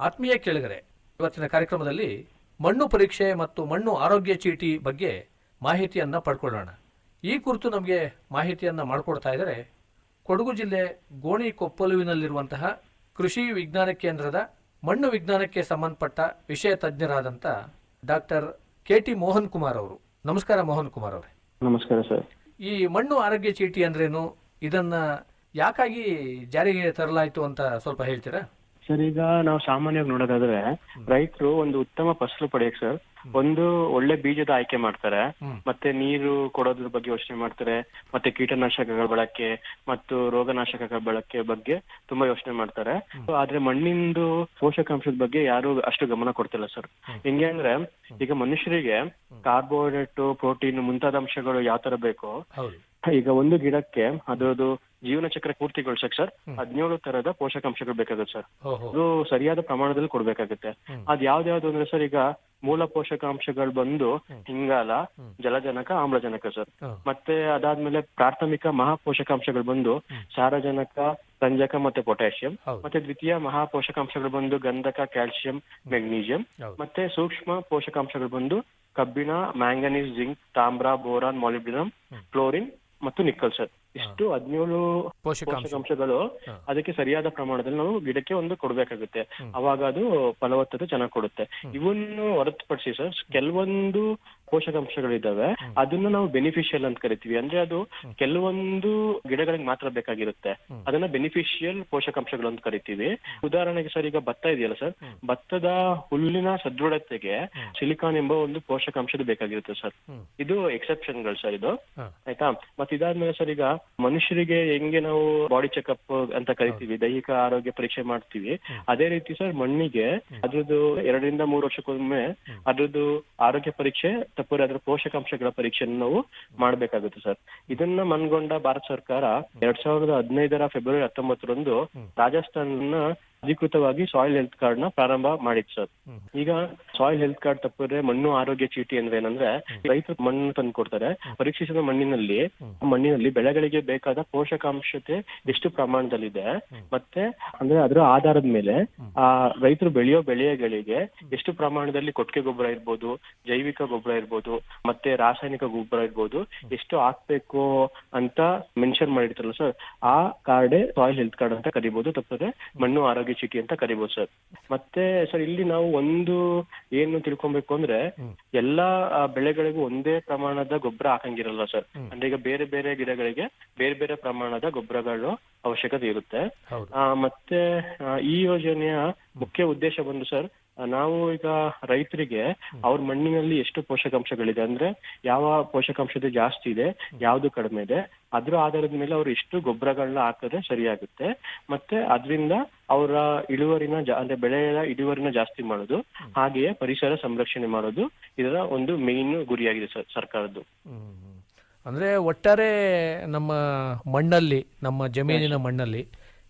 ಆತ್ಮೀಯ ಕೇಳಿಗರೆ ಇವತ್ತಿನ ಕಾರ್ಯಕ್ರಮದಲ್ಲಿ ಮಣ್ಣು ಪರೀಕ್ಷೆ ಮತ್ತು ಮಣ್ಣು ಆರೋಗ್ಯ ಚೀಟಿ ಬಗ್ಗೆ ಮಾಹಿತಿಯನ್ನು ಪಡ್ಕೊಳ್ಳೋಣ. ಈ ಕುರಿತು ನಮಗೆ ಮಾಹಿತಿಯನ್ನು ಮಾಡಿಕೊಡ್ತಾ ಇದ್ದಾರೆ ಕೊಡಗು ಜಿಲ್ಲೆ ಗೋಣಿಕೊಪ್ಪಲುವಿನಲ್ಲಿರುವಂತಹ ಕೃಷಿ ವಿಜ್ಞಾನ ಕೇಂದ್ರದ ಮಣ್ಣು ವಿಜ್ಞಾನಕ್ಕೆ ಸಂಬಂಧಪಟ್ಟ ವಿಷಯ ತಜ್ಞರಾದಂಥ doctor K T Mohan Kumar ಅವರು. ನಮಸ್ಕಾರ ಮೋಹನ್ ಕುಮಾರ್ ಅವರೇ. ನಮಸ್ಕಾರ ಸರ್. ಈ ಮಣ್ಣು ಆರೋಗ್ಯ ಚೀಟಿ ಅಂದ್ರೇನು? ಇದನ್ನ ಯಾಕಾಗಿ ಜಾರಿಗೆ ತರಲಾಯಿತು ಅಂತ ಸ್ವಲ್ಪ ಹೇಳ್ತೀರಾ? ಸರ್ ಈಗ ನಾವು ಸಾಮಾನ್ಯವಾಗಿ ನೋಡೋದಾದ್ರೆ ರೈತರು ಒಂದು ಉತ್ತಮ ಫಸಲು ಪಡೆಯಕ್ಕೆ ಸರ್ ಒಂದು ಒಳ್ಳೆ ಬೀಜದ ಆಯ್ಕೆ ಮಾಡ್ತಾರೆ. ಮತ್ತೆ ನೀರು ಕೊಡೋದ್ರ ಬಗ್ಗೆ ಯೋಚನೆ ಮಾಡ್ತಾರೆ. ಮತ್ತೆ ಕೀಟನಾಶಕಗಳ ಬಳಕೆ ಮತ್ತು ರೋಗನಾಶಕಗಳ ಬಳಕೆ ಬಗ್ಗೆ ತುಂಬಾ ಯೋಚನೆ ಮಾಡ್ತಾರೆ. ಆದ್ರೆ ಮಣ್ಣಿಂದು ಪೋಷಕಾಂಶದ ಬಗ್ಗೆ ಯಾರು ಅಷ್ಟು ಗಮನ ಕೊಡ್ತಿಲ್ಲ ಸರ್ ಹೆಂಗೆ ಅಂದ್ರೆ ಈಗ ಮನುಷ್ಯರಿಗೆ ಕಾರ್ಬೋಹೈಡ್ರೇಟ್ ಪ್ರೋಟೀನ್ ಮುಂತಾದ ಅಂಶಗಳು ಯಾವ ತರ ಬೇಕು ಈಗ ಒಂದು ಗಿಡಕ್ಕೆ ಅದರದ್ದು ಜೀವನ ಚಕ್ರ ಪೂರ್ತಿಗೊಳಿಸಕ್ ಸರ್. ಹದಿನೇಳು ತರದ ಪೋಷಕಾಂಶಗಳು ಬೇಕಾಗುತ್ತೆ ಸರ್. ಇದು ಅದು ಸರಿಯಾದ ಪ್ರಮಾಣದಲ್ಲಿ ಕೊಡ್ಬೇಕಾಗುತ್ತೆ. ಅದ್ ಯಾವ್ದ್ಯಾವ್ದು ಅಂದ್ರೆ ಸರ್ ಈಗ ಮೂಲ ಪೋಷಕಾಂಶಗಳು ಬಂದು ಇಂಗಾಲ ಜಲಜನಕ ಆಮ್ಲಜನಕ ಸರ್. ಮತ್ತೆ ಅದಾದ್ಮೇಲೆ ಪ್ರಾಥಮಿಕ ಮಹಾ ಪೋಷಕಾಂಶಗಳು ಬಂದು ಸಾರಜನಕ ರಂಜಕ ಮತ್ತೆ ಪೊಟ್ಯಾಷಿಯಂ ಮತ್ತೆ ದ್ವಿತೀಯ ಮಹಾ ಪೋಷಕಾಂಶಗಳು ಬಂದು ಗಂಧಕ ಕ್ಯಾಲ್ಸಿಯಂ ಮೆಗ್ನೀಷಿಯಂ ಮತ್ತೆ ಸೂಕ್ಷ್ಮ ಪೋಷಕಾಂಶಗಳು ಬಂದು ಕಬ್ಬಿಣ ಮ್ಯಾಂಗನೀಸ್ ಜಿಂಕ್ ತಾಮ್ರ ಬೋರಾನ್ ಮಾಲಿಬ್ಡಿನಮ್ ಕ್ಲೋರಿನ್ ಮತ್ತು ನಿಕ್ಕಲ್ ಸರ್. ಇಷ್ಟು ಹದಿನೇಳು ಪೋಷಕಾಂಶ. ಪೋಷಕಾಂಶಗಳು? ಅದಕ್ಕೆ ಸರಿಯಾದ ಪ್ರಮಾಣದಲ್ಲಿ ನಾವು ಗಿಡಕ್ಕೆ ಒಂದು ಕೊಡ್ಬೇಕಾಗುತ್ತೆ. ಅವಾಗ ಅದು ಫಲವತ್ತತೆ ಚೆನ್ನಾಗಿ ಕೊಡುತ್ತೆ. ಇವನ್ನು ಹೊರತುಪಡಿಸಿ ಸರ್ ಕೆಲವೊಂದು ಪೋಷಕಾಂಶಗಳಿದಾವೆ ಅದನ್ನ ನಾವು ಬೆನಿಫಿಷಿಯಲ್ ಅಂತ ಕರಿತೀವಿ. ಅಂದ್ರೆ ಅದು ಕೆಲವೊಂದು ಗಿಡಗಳಿಗೆ ಮಾತ್ರ ಬೇಕಾಗಿರುತ್ತೆ. ಅದನ್ನ ಬೆನಿಫಿಷಿಯಲ್ ಪೋಷಕಾಂಶಗಳು ಅಂತ ಕರಿತೀವಿ. ಉದಾಹರಣೆಗೆ ಸರ್ ಈಗ ಭತ್ತ ಇದೆಯಲ್ಲ ಸರ್? ಭತ್ತದ ಹುಲ್ಲಿನ ಸದೃಢತೆಗೆ ಸಿಲಿಕಾನ್ ಎಂಬ ಒಂದು ಪೋಷಕಾಂಶದ ಬೇಕಾಗಿರುತ್ತೆ ಸರ್. ಇದು ಎಕ್ಸೆಪ್ಷನ್ಗಳು ಸರ್ ಇದು. ಆಯ್ತಾ? ಮತ್ತೆ ಇದಾದ್ಮೇಲೆ ಸರ್ ಈಗ ಮನುಷ್ಯರಿಗೆ ಹೆಂಗೆ ನಾವು ಬಾಡಿ ಚೆಕಪ್ ಅಂತ ಕರಿತೀವಿ ದೈಹಿಕ ಆರೋಗ್ಯ ಪರೀಕ್ಷೆ ಮಾಡ್ತೀವಿ. ಅದೇ ರೀತಿ ಸರ್ ಮಣ್ಣಿಗೆ ಅದ್ರದ್ದು ಎರಡರಿಂದ ಮೂರು ವರ್ಷಕ್ಕೊಮ್ಮೆ ಅದ್ರದ್ದು ಆರೋಗ್ಯ ಪರೀಕ್ಷೆ ತಪ್ಪರೆ ಅದರ ಪೋಷಕಾಂಶಗಳ ಪರೀಕ್ಷೆಯನ್ನು ನಾವು ಮಾಡಬೇಕಾಗುತ್ತೆ ಸರ್. ಇದನ್ನ ಮನ್ಗೊಂಡ ಭಾರತ ಸರ್ಕಾರ ಎರಡ್ ಸಾವಿರದ ಹದಿನೈದರ ಫೆಬ್ರವರಿ ಹತ್ತೊಂಬತ್ತರಂದು ರಾಜಸ್ಥಾನ ಅಧಿಕೃತವಾಗಿ ಸಾಯಿಲ್ ಹೆಲ್ತ್ ಕಾರ್ಡ್ನ ಪ್ರಾರಂಭ ಮಾಡಿತ್ತು ಸರ್ ಈಗ ಸಾಯಿಲ್ ಹೆಲ್ತ್ ಕಾರ್ಡ್ ತಪ್ಪಿದ್ರೆ ಮಣ್ಣು ಆರೋಗ್ಯ ಚೀಟಿ ಅಂದ್ರೆ ಏನಂದ್ರೆ ರೈತರು ಮಣ್ಣು ತಂದು ಕೊಡ್ತಾರೆ. ಪರೀಕ್ಷಿಸಿದ ಮಣ್ಣಿನಲ್ಲಿ ಮಣ್ಣಿನಲ್ಲಿ ಬೆಳೆಗಳಿಗೆ ಬೇಕಾದ ಪೋಷಕಾಂಶತೆ ಎಷ್ಟು ಪ್ರಮಾಣದಲ್ಲಿದೆ ಮತ್ತೆ ಅಂದ್ರೆ ಅದರ ಆಧಾರದ ಮೇಲೆ ಆ ರೈತರು ಬೆಳೆಯೋ ಬೆಳೆಗಳಿಗೆ ಎಷ್ಟು ಪ್ರಮಾಣದಲ್ಲಿ ಕೊಟ್ಟಿಗೆ ಗೊಬ್ಬರ ಇರ್ಬೋದು ಜೈವಿಕ ಗೊಬ್ಬರ ಇರ್ಬೋದು ಮತ್ತೆ ರಾಸಾಯನಿಕ ಗೊಬ್ಬರ ಇರ್ಬೋದು ಎಷ್ಟು ಹಾಕ್ಬೇಕು ಅಂತ ಮೆನ್ಷನ್ ಮಾಡಿರ್ತಾರಲ್ಲ ಸರ್ ಆ ಕಾರ್ಡೇ ಸಾಯಿಲ್ ಹೆಲ್ತ್ ಕಾರ್ಡ್ ಅಂತ ಕರಿಬಹುದು ತಪ್ಪದೆ ಮಣ್ಣು ಆರೋಗ್ಯ ಚೀಟಿ ಅಂತ ಕರಿಬಹುದು ಸರ್. ಮತ್ತೆ ಸರ್ ಇಲ್ಲಿ ನಾವು ಒಂದು ಏನು ತಿಳ್ಕೊಬೇಕು ಅಂದ್ರೆ ಎಲ್ಲಾ ಆ, ಬೆಳೆಗಳಿಗೂ ಒಂದೇ ಪ್ರಮಾಣದ ಗೊಬ್ಬರ ಹಾಕಂಗಿರಲ್ಲ ಸರ್. ಅಂದ್ರೆ ಈಗ ಬೇರೆ ಬೇರೆ ಗಿಡಗಳಿಗೆ ಬೇರೆ ಬೇರೆ ಪ್ರಮಾಣದ ಗೊಬ್ಬರಗಳು ಅವಶ್ಯಕತೆ ಇರುತ್ತೆ. ಆ, ಮತ್ತೆ ಆ, ಈ ಯೋಜನೆಯ ಮುಖ್ಯ ಉದ್ದೇಶ ಬಂದು ಸರ್ ನಾವು ಈಗ ರೈತರಿಗೆ ಅವ್ರ ಮಣ್ಣಿನಲ್ಲಿ ಎಷ್ಟು ಪೋಷಕಾಂಶಗಳಿದೆ ಅಂದ್ರೆ ಯಾವ ಪೋಷಕಾಂಶದ ಜಾಸ್ತಿ ಇದೆ ಯಾವ್ದು ಕಡಿಮೆ ಇದೆ ಅದ್ರ ಆಧಾರದ ಮೇಲೆ ಅವ್ರು ಎಷ್ಟು ಗೊಬ್ಬರಗಳನ್ನ ಹಾಕಿದ್ರೆ ಸರಿಯಾಗುತ್ತೆ. ಮತ್ತೆ ಅದರಿಂದ ಅವರ ಇಳುವರಿನ ಜಾ- ಅಂದ್ರೆ ಬೆಳೆಯ ಇಳುವರಿನ ಜಾಸ್ತಿ ಮಾಡೋದು ಹಾಗೆಯೇ ಪರಿಸರ ಸಂರಕ್ಷಣೆ ಮಾಡೋದು ಇದರ ಒಂದು ಮೇನ್ ಗುರಿಯಾಗಿದೆ ಸರ್ ಸರ್ಕಾರದ್ದು. ಹ್ಮ್. ಅಂದ್ರೆ ಒಟ್ಟಾರೆ ನಮ್ಮ ಮಣ್ಣಲ್ಲಿ ನಮ್ಮ ಜಮೀನಿನ ಮಣ್ಣಲ್ಲಿ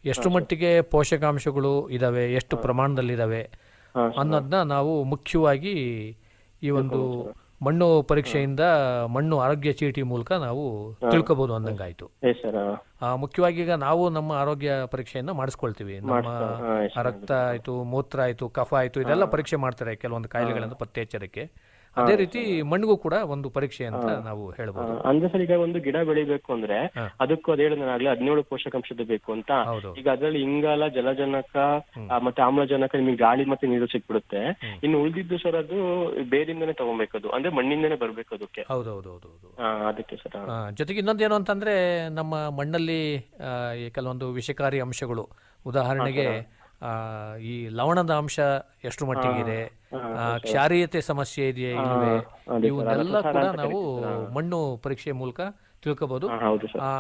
ಎಷ್ಟು ಮಟ್ಟಿಗೆ ಪೋಷಕಾಂಶಗಳು ಇದಾವೆ ಎಷ್ಟು ಪ್ರಮಾಣದಲ್ಲಿ ಇದಾವೆ ಅನ್ನೋದನ್ನ ನಾವು ಮುಖ್ಯವಾಗಿ ಈ ಒಂದು ಮಣ್ಣು ಪರೀಕ್ಷೆಯಿಂದ ಮಣ್ಣು ಆರೋಗ್ಯ ಚೀಟಿ ಮೂಲಕ ನಾವು ತಿಳ್ಕೊಬಹುದು ಅಂದಂಗಾಯ್ತು. ಆಯ್ತು ಸರ್ ಆ, ಮುಖ್ಯವಾಗಿ ಈಗ ನಾವು ನಮ್ಮ ಆರೋಗ್ಯ ಪರೀಕ್ಷೆಯನ್ನ ಮಾಡಿಸ್ಕೊಳ್ತೀವಿ. ನಮ್ಮ ರಕ್ತ ಆಯ್ತು ಮೂತ್ರ ಆಯ್ತು ಕಫ ಆಯ್ತು ಇದೆಲ್ಲ ಪರೀಕ್ಷೆ ಮಾಡ್ತಾರೆ ಕೆಲವೊಂದು ಕಾಯಿಲೆಗಳನ್ನು ಪತ್ತೆ ಹಚ್ಚೋದಕ್ಕೆ ಅದೇ ರೀತಿ ಮಣ್ಣಿಗೂ ಕೂಡ ಒಂದು ಪರೀಕ್ಷೆ ಅಂತ ನಾವು ಹೇಳ್ಬೋದು. ಅಂದ್ರೆ ಸರ್ ಈಗ ಒಂದು ಗಿಡ ಬೆಳಿಬೇಕು ಅಂದ್ರೆ ಅದಕ್ಕೂ ಅದೇ ಹೇಳಿದ್ರೆ ಹದಿನೇಳು ಪೋಷಕಾಂಶದ ಬೇಕು ಅಂತ. ಈಗ ಅದ್ರಲ್ಲಿ ಇಂಗಾಲ ಜಲಜನಕ ಮತ್ತೆ ಆಮ್ಲಜನಕ ನಿಮಗೆ ಗಾಳಿ ಮತ್ತೆ ನೀರು ಸಿಕ್ಬಿಡುತ್ತೆ. ಇನ್ನು ಉಳಿದಿದ್ದು ಸರ್ ಅದು ಬೇರಿಂದನೇ ತಗೊಬೇಕದು ಅಂದ್ರೆ ಮಣ್ಣಿಂದನೇ ಬರ್ಬೇಕು ಅದಕ್ಕೆ. ಹೌದು ಹೌದು ಹೌದು ಹೌದು ಆ, ಅದಕ್ಕೆ ಸರ್ ಜೊತೆಗೆ ಇನ್ನೊಂದೇನು ಅಂತಂದ್ರೆ ನಮ್ಮ ಮಣ್ಣಲ್ಲಿ ಕೆಲವೊಂದು ವಿಷಕಾರಿ ಅಂಶಗಳು. ಉದಾಹರಣೆಗೆ ಆ, ಈ ಲವಣದ ಅಂಶ ಎಷ್ಟು ಮಟ್ಟಿಗೆ ಇದೆ ಕ್ಷಾರೀಯತೆ ಸಮಸ್ಯೆ ಇದೆಯೇ ಇಲ್ವೇ? ಇವನ್ನೆಲ್ಲ ಕೂಡ ನಾವು ಮಣ್ಣು ಪರೀಕ್ಷೆ ಮೂಲಕ ತಿಳ್ಕೋಬಹುದು ಆ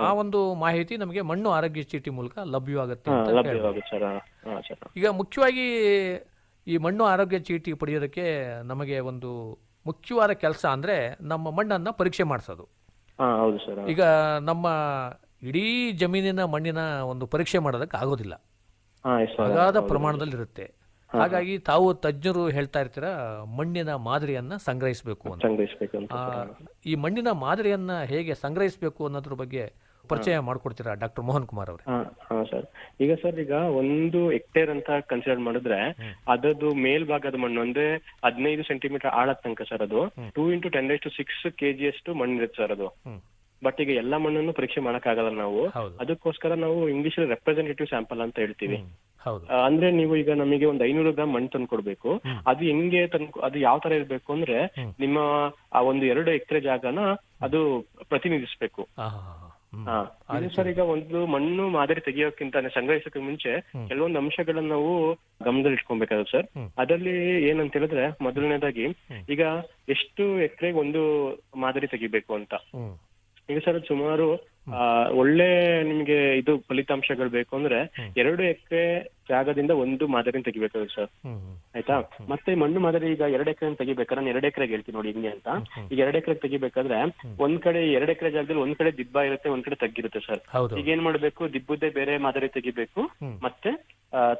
ಆ ಒಂದು ಮಾಹಿತಿ ನಮಗೆ ಮಣ್ಣು ಆರೋಗ್ಯ ಚೀಟಿ ಮೂಲಕ ಲಭ್ಯವಾಗುತ್ತೆ ಈಗ ಮುಖ್ಯವಾಗಿ ಈ ಮಣ್ಣು ಆರೋಗ್ಯ ಚೀಟಿ ಪಡೆಯೋದಕ್ಕೆ ನಮಗೆ ಒಂದು ಮುಖ್ಯವಾದ ಕೆಲಸ ಅಂದ್ರೆ ನಮ್ಮ ಮಣ್ಣನ್ನ ಪರೀಕ್ಷೆ ಮಾಡಿಸೋದು. ಈಗ ನಮ್ಮ ಇಡೀ ಜಮೀನಿನ ಮಣ್ಣಿನ ಒಂದು ಪರೀಕ್ಷೆ ಮಾಡೋದಕ್ಕೆ ಆಗೋದಿಲ್ಲ ಅಗಾಧ ಪ್ರಮಾಣದಲ್ಲಿ ಇರುತ್ತೆ ಹಾಗಾಗಿ ತಾವು ತಜ್ಞರು ಹೇಳ್ತಾ ಇರ್ತೀರಾ ಮಣ್ಣಿನ ಮಾದರಿಯನ್ನ ಸಂಗ್ರಹಿಸಬೇಕು ಅಂತ. ಸಂಗ್ರಹಿಸ್ಬೇಕು ಅಂತ ಆ, ಈ ಮಣ್ಣಿನ ಮಾದರಿಯನ್ನ ಹೇಗೆ ಸಂಗ್ರಹಿಸಬೇಕು ಅನ್ನೋದ್ರ ಬಗ್ಗೆ ಪರಿಚಯ ಮಾಡ್ಕೊಡ್ತೀರಾ ಡಾಕ್ಟರ್ ಮೋಹನ್ ಕುಮಾರ್ ಅವರೇ? ಸರ್. ಈಗ ಸರ್ ಈಗ ಒಂದು ಹೆಕ್ಟೇರ್ ಅಂತ ಕನ್ಸಿಡರ್ ಮಾಡಿದ್ರೆ ಅದರದ್ದು ಮೇಲ್ಭಾಗದ ಮಣ್ಣು ಅಂದ್ರೆ ಹದಿನೈದು ಸೆಂಟಿಮೀಟರ್ ಆಳದ ತನಕ ಸರ್ ಅದು. Two into ten to six KG ಅಷ್ಟು ಮಣ್ಣು ಇರುತ್ತೆ ಸರ್ ಅದು. ಬಟ್ ಈಗ ಎಲ್ಲಾ ಮಣ್ಣನ್ನು ಪರೀಕ್ಷೆ ಮಾಡಕ್ಕಾಗಲ್ಲ ನಾವು. ಹೌದು. ಅದಕ್ಕೋಸ್ಕರ ನಾವು ಇಂಗ್ಲಿಷ್ ರೆಪ್ರೆಸೆಂಟೇಟಿವ್ ಸ್ಯಾಂಪಲ್ ಅಂತ ಹೇಳ್ತೀವಿ. ಹೌದು. ಆ, ಅಂದ್ರೆ ನೀವು ಈಗ ನಮಗೆ ಒಂದು ಐನೂರು ಗ್ರಾಮ್ ಮಣ್ಣು ತಂದು ಕೊಡ್ಬೇಕು. ಅದು ಹೆಂಗೆ ತಂದು ಅದು ಯಾವ ತರ ಇರ್ಬೇಕು ಅಂದ್ರೆ ನಿಮ್ಮ ಆ ಒಂದು ಎರಡು ಎಕರೆ ಜಾಗನ ಅದು ಪ್ರತಿನಿಧಿಸಬೇಕು. ಆ, ಹಾ, ಅದೇ ಹಾ. ಹ್ಮ್. ಹಾ ಇದು ಸರ್ ಈಗ ಒಂದು ಮಣ್ಣು ಮಾದರಿ ತೆಗಿಯೋಕ್ಕಿಂತ ಸಂಗ್ರಹಿಸಕ್ಕೆ ಸಂಗ್ರಹಿಸೋಕೆ ಮುಂಚೆ ಕೆಲವೊಂದು ಅಂಶಗಳನ್ನ ನಾವು ಗಮನದಲ್ಲಿ ಇಟ್ಕೊಬೇಕಾಗುತ್ತೆ ಸರ್. ಅದರಲ್ಲಿ ಏನಂತ ಹೇಳಿದ್ರೆ ಮೊದಲನೇದಾಗಿ ಈಗ ಎಷ್ಟು ಎಕರೆಗೆ ಒಂದು ಮಾದರಿ ತೆಗಿಬೇಕು ಅಂತ. ಹ್ಮ್. ಈಗ ಸರ್ ಸುಮಾರು ಆ, ಒಳ್ಳೆ ನಿಮ್ಗೆ ಇದು ಫಲಿತಾಂಶಗಳು ಬೇಕು ಅಂದ್ರೆ ಎರಡು ಎಕರೆ ಜಾಗದಿಂದ ಒಂದು ಮಾದರಿ ತೆಗಿಬೇಕಾಗುತ್ತೆ ಸರ್. ಆಯ್ತಾ? ಮತ್ತೆ ಮಣ್ಣು ಮಾದರಿ ಈಗ ಎರಡು ಎಕರೆ ತೆಗಿಬೇಕಾದ್ರೆ ನಾನು ಎರಡು ಎಕರೆಗೆ ಹೇಳ್ತೀನಿ ನೋಡಿ ಹಿಂಗೆ ಅಂತ. ಈಗ ಎರಡು ಎಕರೆ ತೆಗಿಬೇಕಾದ್ರೆ ಒಂದ್ ಕಡೆ ಎರಡು ಎಕರೆ ಜಾಗದಲ್ಲಿ ಒಂದ್ ಕಡೆ ದಿಬ್ಬ ಇರುತ್ತೆ ಒಂದ್ ಕಡೆ ತಗ್ಗಿರುತ್ತೆ ಸರ್. ಈಗ ಏನ್ ಮಾಡ್ಬೇಕು? ದಿಬ್ಬದ್ದೇ ಬೇರೆ ಮಾದರಿ ತೆಗಿಬೇಕು ಮತ್ತೆ